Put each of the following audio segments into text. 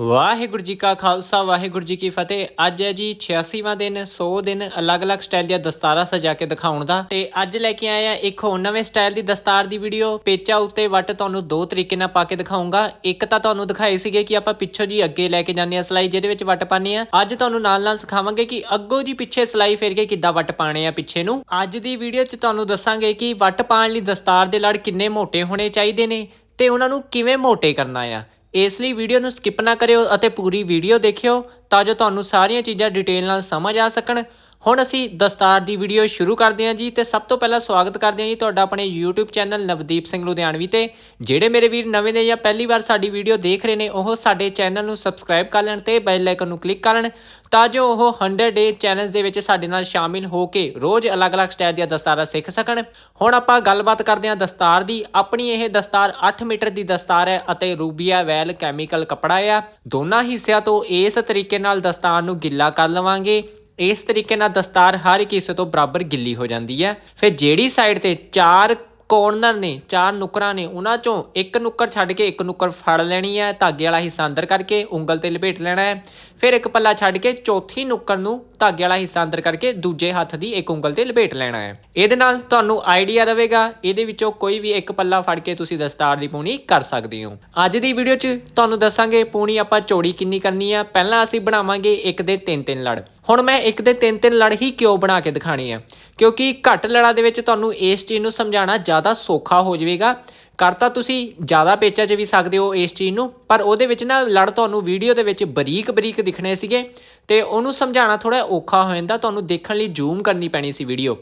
ਵਾਹਿਗੁਰੂ ਜੀ ਕਾ ਖਾਲਸਾ, ਵਾਹਿਗੁਰੂ ਜੀ ਕੀ ਫਤਿਹ। ਅੱਜ ਹੈ ਜੀ 86ਵਾਂ ਦਿਨ 100 ਦਿਨ ਅਲੱਗ-ਅਲੱਗ ਸਟਾਈਲ ਦੀਆਂ ਦਸਤਾਰਾਂ ਸਜਾ ਕੇ ਦਿਖਾਉਣ ਦਾ। ਤੇ ਅੱਜ ਲੈ ਕੇ ਆਇਆ ਇੱਕ ਹੋਰ ਨਵੇਂ ਸਟਾਈਲ ਦੀ ਦਸਤਾਰ ਦੀ ਵੀਡੀਓ। ਪੇਚਾ ਉੱਤੇ ਵੱਟ ਤੁਹਾਨੂੰ ਦੋ ਤਰੀਕੇ ਨਾਲ ਪਾ ਕੇ ਦਿਖਾਉਂਗਾ। ਇੱਕ ਤਾਂ ਤੁਹਾਨੂੰ ਦਿਖਾਈ ਸੀਗੇ ਕਿ ਆਪਾਂ ਪਿੱਛੋਂ ਜੀ ਅੱਗੇ ਲੈ ਕੇ ਜਾਂਦੇ ਆ ਸਲਾਈ, ਜਿਹਦੇ ਵਿੱਚ ਵੱਟ ਪਾਉਂਦੇ ਆ ਅੱਜ ਤੁਹਾਨੂੰ ਨਾਲ-ਨਾਲ ਸਿਖਾਵਾਂਗੇ ਕਿ ਅੱਗੋਂ ਜੀ ਪਿੱਛੇ ਸਲਾਈ ਫੇਰ ਕੇ ਕਿੱਦਾਂ ਵੱਟ ਪਾਣੇ ਆ ਪਿੱਛੇ ਨੂੰ। ਅੱਜ ਦੀ ਵੀਡੀਓ 'ਚ ਤੁਹਾਨੂੰ ਦੱਸਾਂਗੇ ਕਿ ਵੱਟ ਪਾਉਣ ਲਈ ਦਸਤਾਰ ਦੇ ਲੜ ਕਿੰਨੇ ਮੋਟੇ ਹੋਣੇ ਚਾਹੀਦੇ ਨੇ ਤੇ ਉਹਨਾਂ ਨੂੰ ਕਿਵੇਂ ਮੋਟੇ ਕਰਨਾ ਆ। ਇਸ ਲਈ ਵੀਡੀਓ ਨੂੰ ਸਕਿਪ ਨਾ ਕਰਿਓ ਅਤੇ ਪੂਰੀ ਵੀਡੀਓ ਦੇਖਿਓ ਤਾਂ ਜੋ ਤੁਹਾਨੂੰ ਸਾਰੀਆਂ ਚੀਜ਼ਾਂ ਡਿਟੇਲ ਨਾਲ ਸਮਝ ਆ ਸਕਣ। ਹੁਣ ਅਸੀਂ ਦਸਤਾਰ ਦੀ ਵੀਡੀਓ ਸ਼ੁਰੂ ਕਰਦੇ ਹਾਂ ਜੀ ਤੇ ਸਭ ਤੋਂ ਪਹਿਲਾਂ ਸਵਾਗਤ ਕਰਦੇ ਹਾਂ ਜੀ ਤੁਹਾਡਾ ਆਪਣੇ YouTube ਚੈਨਲ ਨਵਦੀਪ ਸਿੰਘ ਲੁਧਿਆਣਵੀ ਤੇ। ਜਿਹੜੇ ਮੇਰੇ ਵੀਰ ਨਵੇਂ ਨੇ ਜਾਂ ਪਹਿਲੀ ਵਾਰ ਸਾਡੀ ਵੀਡੀਓ ਦੇਖ ਰਹੇ ਨੇ, ਉਹ ਸਾਡੇ ਚੈਨਲ ਨੂੰ ਸਬਸਕ੍ਰਾਈਬ ਕਰ ਲੈਣ ਤੇ ਬੈਲ ਆਈਕਨ ਨੂੰ ਕਲਿੱਕ ਕਰਨ ਤਾਂ ਜੋ ਉਹ 100 ਡੇ ਚੈਲੰਜ ਦੇ ਵਿੱਚ ਸਾਡੇ ਨਾਲ ਸ਼ਾਮਿਲ ਹੋ ਕੇ ਰੋਜ਼ ਅਲੱਗ-ਅਲੱਗ ਸਟਾਈਲ ਦੀਆਂ ਦਸਤਾਰਾਂ ਸਿੱਖ ਸਕਣ। ਹੁਣ ਆਪਾਂ ਗੱਲਬਾਤ ਕਰਦੇ ਹਾਂ ਦਸਤਾਰ ਦੀ। ਆਪਣੀ ਇਹ ਦਸਤਾਰ 8 ਮੀਟਰ ਦੀ ਦਸਤਾਰ ਹੈ ਅਤੇ ਰੂਬੀਆ ਵੈਲ ਕੈਮੀਕਲ ਕਪੜਾ ਆ। ਦੋਨਾਂ ਹਿੱਸਿਆਂ ਤੋਂ ਇਸ ਤਰੀਕੇ ਨਾਲ ਦਸਤਾਰ ਨੂੰ ਗਿੱਲਾ ਕਰ ਲਵਾਂਗੇ। ਇਸ ਤਰੀਕੇ ਨਾਲ ਦਸਤਾਰ ਹਰ ਇੱਕ ਹਿੱਸੇ ਤੋਂ ਬਰਾਬਰ ਗਿੱਲੀ ਹੋ ਜਾਂਦੀ ਹੈ। ਫਿਰ ਜਿਹੜੀ ਸਾਈਡ ਤੇ ਚਾਰ ਕੋਰਨਰ ਨੇ, ਚਾਰ ਨੁਕਰਾਂ ਨੇ, ਉਹਨਾਂ ਚੋਂ ਇੱਕ ਨੁੱਕਰ ਛੱਡ ਕੇ ਇੱਕ ਨੁੱਕਰ ਫੜ ਲੈਣੀ ਹੈ, ਧਾਗੇ ਵਾਲਾ ਹਿੱਸਾ ਅੰਦਰ ਕਰਕੇ ਉਂਗਲ ਤੇ ਲਪੇਟ ਲੈਣਾ ਹੈ। ਫਿਰ ਇੱਕ ਪੱਲਾ ਛੱਡ ਕੇ ਚੌਥੀ ਨੁੱਕਰ ਨੂੰ ਧਾਗੇ ਵਾਲਾ ਹਿੱਸਾ ਅੰਦਰ ਕਰਕੇ ਦੂਜੇ ਹੱਥ ਦੀ ਇੱਕ ਉਂਗਲ ਤੇ ਲਪੇਟ ਲੈਣਾ ਹੈ। ਇਹਦੇ ਨਾਲ ਤੁਹਾਨੂੰ ਆਈਡੀਆ ਰਵੇਗਾ, ਇਹਦੇ ਵਿੱਚੋਂ ਕੋਈ ਵੀ ਇੱਕ ਪੱਲਾ ਫੜ ਕੇ ਤੁਸੀਂ ਦਸਤਾਰ ਦੀ ਪੂਣੀ ਕਰ ਸਕਦੇ ਹੋ। ਅੱਜ ਦੀ ਵੀਡੀਓ 'ਚ ਤੁਹਾਨੂੰ ਦੱਸਾਂਗੇ ਪੂਣੀ ਆਪਾਂ ਚੌੜੀ ਕਿੰਨੀ ਕਰਨੀ ਆ ਪਹਿਲਾਂ ਅਸੀਂ ਬਣਾਵਾਂਗੇ ਇੱਕ ਦੇ ਤਿੰਨ ਤਿੰਨ ਲੜ। ਹੁਣ ਮੈਂ ਇੱਕ ਦੇ ਤਿੰਨ ਤਿੰਨ ਲੜ ਹੀ ਕਿਉਂ ਬਣਾ ਕੇ ਦਿਖਾਣੇ ਆ? ਕਿਉਂਕਿ ਘੱਟ ਲੜਾਂ ਦੇ ਵਿੱਚ ਤੁਹਾਨੂੰ ਇਸ ਚੀਜ਼ ਨੂੰ ਸਮਝਾਉਣਾ ਜ਼ਿਆਦਾ ਸੌਖਾ ਹੋ ਜਾਵੇਗਾ। ਕਰ ਤਾਂ ਤੁਸੀਂ ਜ਼ਿਆਦਾ ਪੇਚਾ 'ਚ ਵੀ ਸਕਦੇ ਹੋ ਇਸ ਚੀਜ਼ ਨੂੰ, ਪਰ ਉਹਦੇ ਵਿੱਚ ਨਾ ਲੜ ਤੁਹਾਨੂੰ ਵੀਡੀਓ ਦੇ ਵਿੱਚ ਬਰੀਕ ਬਰੀਕ ਦਿਖਣੇ ਸੀਗੇ ਤੇ ਉਹਨੂੰ ਸਮਝਾਉਣਾ ਥੋੜਾ ਔਖਾ ਹੋ ਜਾਂਦਾ, ਤੁਹਾਨੂੰ ਦੇਖਣ ਲਈ ਜ਼ੂਮ ਕਰਨੀ ਪੈਣੀ ਸੀ ਵੀਡੀਓ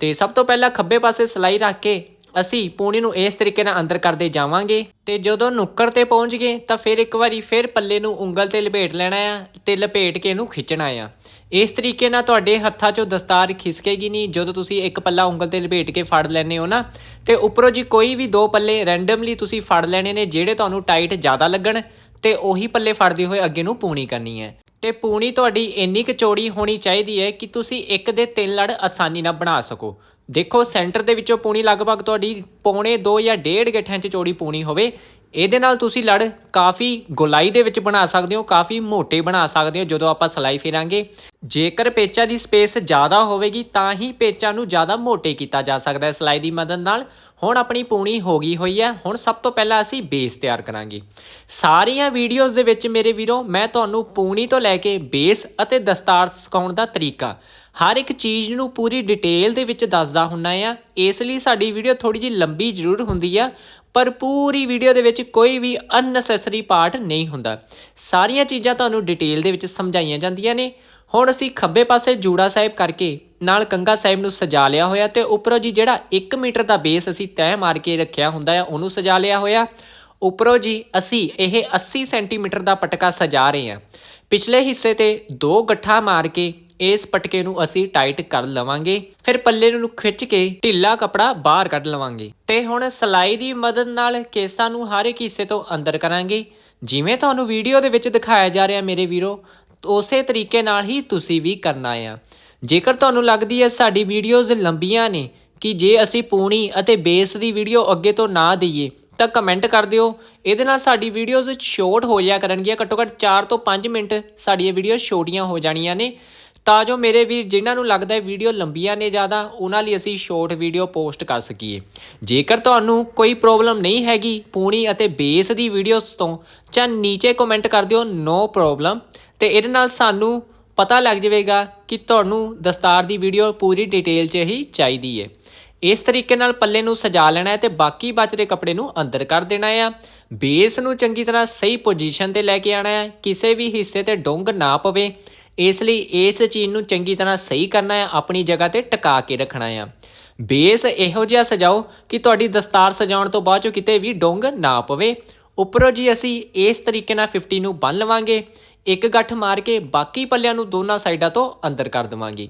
ਤੇ ਸਭ ਤੋਂ ਪਹਿਲਾਂ ਖੱਬੇ ਪਾਸੇ ਸਲਾਈ ਰੱਖ ਕੇ ਅਸੀਂ ਪੂਣੀ ਨੂੰ ਇਸ ਤਰੀਕੇ ਨਾਲ ਅੰਦਰ ਕਰਦੇ ਜਾਵਾਂਗੇ ਤੇ ਜਦੋਂ ਨੁੱਕਰ ਤੇ ਪਹੁੰਚ ਗਏ ਤਾਂ ਫਿਰ ਇੱਕ ਵਾਰੀ ਫਿਰ ਪੱਲੇ ਨੂੰ ਉਂਗਲ ਤੇ ਲਪੇਟ ਲੈਣਾ ਆ ਤੇ ਲਪੇਟ ਕੇ ਇਹਨੂੰ ਖਿੱਚਣਾ ਆ। ਇਸ ਤਰੀਕੇ ਨਾਲ ਤੁਹਾਡੇ ਹੱਥਾਂ 'ਚੋਂ ਦਸਤਾਰ ਖਿਸਕੇਗੀ ਨਹੀਂ ਜਦੋਂ ਤੁਸੀਂ ਇੱਕ ਪੱਲਾ ਉਂਗਲ ਤੇ ਲਪੇਟ ਕੇ ਫੜ ਲੈਨੇ ਹੋ ਨਾ। ਤੇ ਉੱਪਰੋਂ ਜੀ ਕੋਈ ਵੀ ਦੋ ਪੱਲੇ ਰੈਂਡਮਲੀ ਤੁਸੀਂ ਫੜ ਲੈਣੇ ਨੇ ਜਿਹੜੇ ਤੁਹਾਨੂੰ ਟਾਈਟ ਜ਼ਿਆਦਾ ਲੱਗਣ ਤੇ ਉਹੀ ਪੱਲੇ ਫੜਦੇ ਹੋਏ ਅੱਗੇ ਨੂੰ ਪੂਣੀ ਕਰਨੀ ਹੈ। ਤੇ ਪੂਣੀ ਤੁਹਾਡੀ ਇੰਨੀ ਕੁ ਚੌੜੀ ਹੋਣੀ ਚਾਹੀਦੀ ਹੈ ਕਿ ਤੁਸੀਂ ਇੱਕ ਦੇ ਤਿੰਨ ਲੜ ਆਸਾਨੀ ਨਾਲ ਬਣਾ ਸਕੋ। ਦੇਖੋ ਸੈਂਟਰ ਦੇ ਵਿੱਚੋਂ ਪੂਣੀ ਲਗਭਗ ਤੁਹਾਡੀ ਪੌਣੇ 2 ਜਾਂ 1.5 ਗਿੱਠਿਆਂ 'ਚ ਚੌੜੀ ਪੂਣੀ ਹੋਵੇ। ਇਹਦੇ ਨਾਲ ਤੁਸੀਂ ਲੜ ਕਾਫੀ ਗੁਲਾਈ ਦੇ ਵਿੱਚ ਬਣਾ ਸਕਦੇ ਹੋ, ਕਾਫੀ ਮੋਟੇ ਬਣਾ ਸਕਦੇ ਹੋ, ਜਦੋਂ ਆਪਾਂ ਸਲਾਈ ਫੇਰਾਂਗੇ। ਜੇਕਰ ਪੇਚਾ ਦੀ ਸਪੇਸ ਜ਼ਿਆਦਾ ਹੋਵੇਗੀ, ਤਾਂ ਹੀ ਪੇਚਾ ਨੂੰ ਜ਼ਿਆਦਾ ਮੋਟੇ ਕੀਤਾ ਜਾ ਸਕਦਾ ਹੈ ਸਲਾਈ ਦੀ ਮਦਦ ਨਾਲ। ਹੁਣ ਆਪਣੀ ਪੂਣੀ ਹੋ ਗਈ ਹੋਈ ਹੈ। ਹੁਣ ਸਭ ਤੋਂ ਪਹਿਲਾਂ ਅਸੀਂ ਬੇਸ ਤਿਆਰ ਕਰਾਂਗੇ। ਸਾਰੀਆਂ ਵੀਡੀਓਜ਼ ਦੇ ਵਿੱਚ ਮੇਰੇ ਵੀਰੋ, ਮੈਂ ਤੁਹਾਨੂੰ ਪੂਣੀ ਤੋਂ ਲੈ ਕੇ ਬੇਸ ਅਤੇ ਦਸਤਾਰ ਸਿਖਾਉਣ ਦਾ ਤਰੀਕਾ ਹਰ ਇੱਕ ਚੀਜ਼ ਨੂੰ ਪੂਰੀ ਡਿਟੇਲ ਦੇ ਵਿੱਚ ਦੱਸਦਾ ਹੁੰਨਾ ਆ। ਇਸ ਲਈ ਸਾਡੀ ਵੀਡੀਓ ਥੋੜੀ ਜਿਹੀ ਲੰਬੀ ਜ਼ਰੂਰ ਹੁੰਦੀ ਆ। ਪਰ ਪੂਰੀ ਵੀਡੀਓ ਦੇ ਵਿੱਚ ਕੋਈ ਵੀ ਅਨਨੈਸੈਸਰੀ ਪਾਰਟ ਨਹੀਂ ਹੁੰਦਾ। ਸਾਰੀਆਂ ਚੀਜ਼ਾਂ ਤੁਹਾਨੂੰ ਡਿਟੇਲ ਦੇ ਵਿੱਚ ਸਮਝਾਈਆਂ ਜਾਂਦੀਆਂ ਨੇ। ਹੁਣ ਅਸੀਂ ਖੱਬੇ ਪਾਸੇ ਜੂੜਾ ਸਾਹਿਬ ਕਰਕੇ ਨਾਲ ਕੰਗਾ ਸਾਹਿਬ ਨੂੰ ਸਜਾ ਲਿਆ ਹੋਇਆ ਤੇ ਉੱਪਰੋਂ ਜੀ ਜਿਹੜਾ 1 ਮੀਟਰ ਦਾ ਬੇਸ ਅਸੀਂ ਤੈਅ ਮਾਰ ਕੇ ਰੱਖਿਆ ਹੁੰਦਾ ਆ, ਉਹਨੂੰ ਸਜਾ ਲਿਆ ਹੋਇਆ। ਉੱਪਰੋਂ ਜੀ ਅਸੀਂ ਇਹ 80 ਸੈਂਟੀਮੀਟਰ ਦਾ ਪਟਕਾ ਸਜਾ ਰਹੇ ਹਾਂ। ਪਿਛਲੇ ਹਿੱਸੇ ਤੇ ਦੋ ਗੱਠਾ ਮਾਰ ਕੇ ਇਸ ਪਟਕੇ ਨੂੰ ਅਸੀਂ ਟਾਈਟ ਕਰ ਲਵਾਂਗੇ। ਫਿਰ ਪੱਲੇ ਨੂੰ ਖਿੱਚ ਕੇ ਢਿੱਲਾ ਕਪੜਾ ਬਾਹਰ ਕੱਢ ਲਵਾਂਗੇ। ਤੇ ਹੁਣ ਸਲਾਈ ਦੀ ਮਦਦ ਨਾਲ ਕੇਸਾਂ ਨੂੰ ਹਰ ਇੱਕ ਹਿੱਸੇ ਤੋਂ ਅੰਦਰ ਕਰਾਂਗੇ। ਜਿਵੇਂ ਤੁਹਾਨੂੰ ਵੀਡੀਓ ਦੇ ਵਿੱਚ ਦਿਖਾਇਆ ਜਾ ਰਿਹਾ ਮੇਰੇ ਵੀਰੋ, ਉਸੇ ਤਰੀਕੇ ਨਾਲ ਹੀ ਤੁਸੀਂ ਵੀ ਕਰਨਾ ਆ। ਜੇਕਰ ਤੁਹਾਨੂੰ ਲੱਗਦੀ ਹੈ ਸਾਡੀ ਵੀਡੀਓਜ਼ ਲੰਬੀਆਂ ਨੇ, ਕਿ ਜੇ ਅਸੀਂ ਪੂਣੀ ਅਤੇ ਬੇਸ ਦੀ ਵੀਡੀਓ ਅੱਗੇ ਤੋਂ ਨਾ ਦਈਏ, ਤਾਂ ਕਮੈਂਟ ਕਰ ਦਿਓ। ਇਹਦੇ ਨਾਲ ਸਾਡੀ ਵੀਡੀਓਜ਼ ਸ਼ਾਰਟ ਹੋ ਜਾਇਆ ਕਰਨਗੀਆਂ। ਘੱਟੋ ਘੱਟ 4 ਤੋਂ 5 ਮਿੰਟ ਸਾਡੀਆਂ ਵੀਡੀਓ ਛੋਟੀਆਂ ਹੋ ਜਾਣੀਆਂ ਨੇ। ਤਾਂ ਜੋ ਮੇਰੇ ਵੀਰ ਜਿਨ੍ਹਾਂ ਨੂੰ ਲੱਗਦਾ ਹੈ ਵੀਡੀਓ ਲੰਬੀਆਂ ਨੇ ਜ਼ਿਆਦਾ, ਉਹਨਾਂ ਲਈ ਅਸੀਂ ਸ਼ਾਰਟ ਵੀਡੀਓ ਪੋਸਟ ਕਰ ਸਕੀਏ। ਜੇਕਰ ਤੁਹਾਨੂੰ ਕੋਈ ਪ੍ਰੋਬਲਮ ਨਹੀਂ ਹੈਗੀ ਪੂਣੀ ਅਤੇ ਬੇਸ ਦੀ ਵੀਡੀਓਜ਼ ਤੋਂ, ਜਾਂ ਨੀਚੇ ਕਮੈਂਟ ਕਰ ਦਿਓ ਨੋ ਪ੍ਰੋਬਲਮ ਤੇ ਇਹਦੇ ਨਾਲ ਸਾਨੂੰ ਪਤਾ ਲੱਗ ਜਾਵੇਗਾ ਕਿ ਤੁਹਾਨੂੰ ਦਸਤਾਰ ਦੀ ਵੀਡੀਓ ਪੂਰੀ ਡਿਟੇਲ 'ਚ ਹੀ ਚਾਹੀਦੀ ਹੈ। ਇਸ ਤਰੀਕੇ ਨਾਲ ਪੱਲੇ ਨੂੰ ਸਜਾ ਲੈਣਾ ਹੈ ਤੇ ਬਾਕੀ ਬਚਦੇ ਕੱਪੜੇ ਨੂੰ ਅੰਦਰ ਕਰ ਦੇਣਾ ਆ ਬੇਸ ਨੂੰ ਚੰਗੀ ਤਰ੍ਹਾਂ ਸਹੀ ਪੋਜੀਸ਼ਨ ਤੇ ਲੈ ਕੇ ਆਣਾ ਹੈ। ਕਿਸੇ ਵੀ ਹਿੱਸੇ ਤੇ ਡੁੰਗ ਨਾ ਪਵੇ। ਇਸ ਲਈ ਇਸ ਚੀਜ਼ ਨੂੰ ਚੰਗੀ ਤਰ੍ਹਾਂ ਸਹੀ ਕਰਨਾ ਹੈ, ਆਪਣੀ ਜਗ੍ਹਾ ਤੇ ਟਿਕਾ ਕੇ ਰੱਖਣਾ ਆ ਬੇਸ ਇਹੋ ਜਿਹਾ ਸਜਾਓ ਕਿ ਤੁਹਾਡੀ ਦਸਤਾਰ ਸਜਾਉਣ ਤੋਂ ਬਾਅਦ ਚੋਂ ਕਿਤੇ ਵੀ ਡੁੰਗ ਨਾ ਪਵੇ। ਉੱਪਰੋਂ ਜੀ ਅਸੀਂ ਇਸ ਤਰੀਕੇ ਨਾਲ 50 ਨੂੰ ਬੰਨ ਲਵਾਂਗੇ। ਇੱਕ ਗੱਠ ਮਾਰ ਕੇ ਬਾਕੀ ਪੱਲਿਆਂ ਨੂੰ ਦੋਨਾਂ ਸਾਈਡਾਂ ਤੋਂ ਅੰਦਰ ਕਰ ਦੇਵਾਂਗੇ।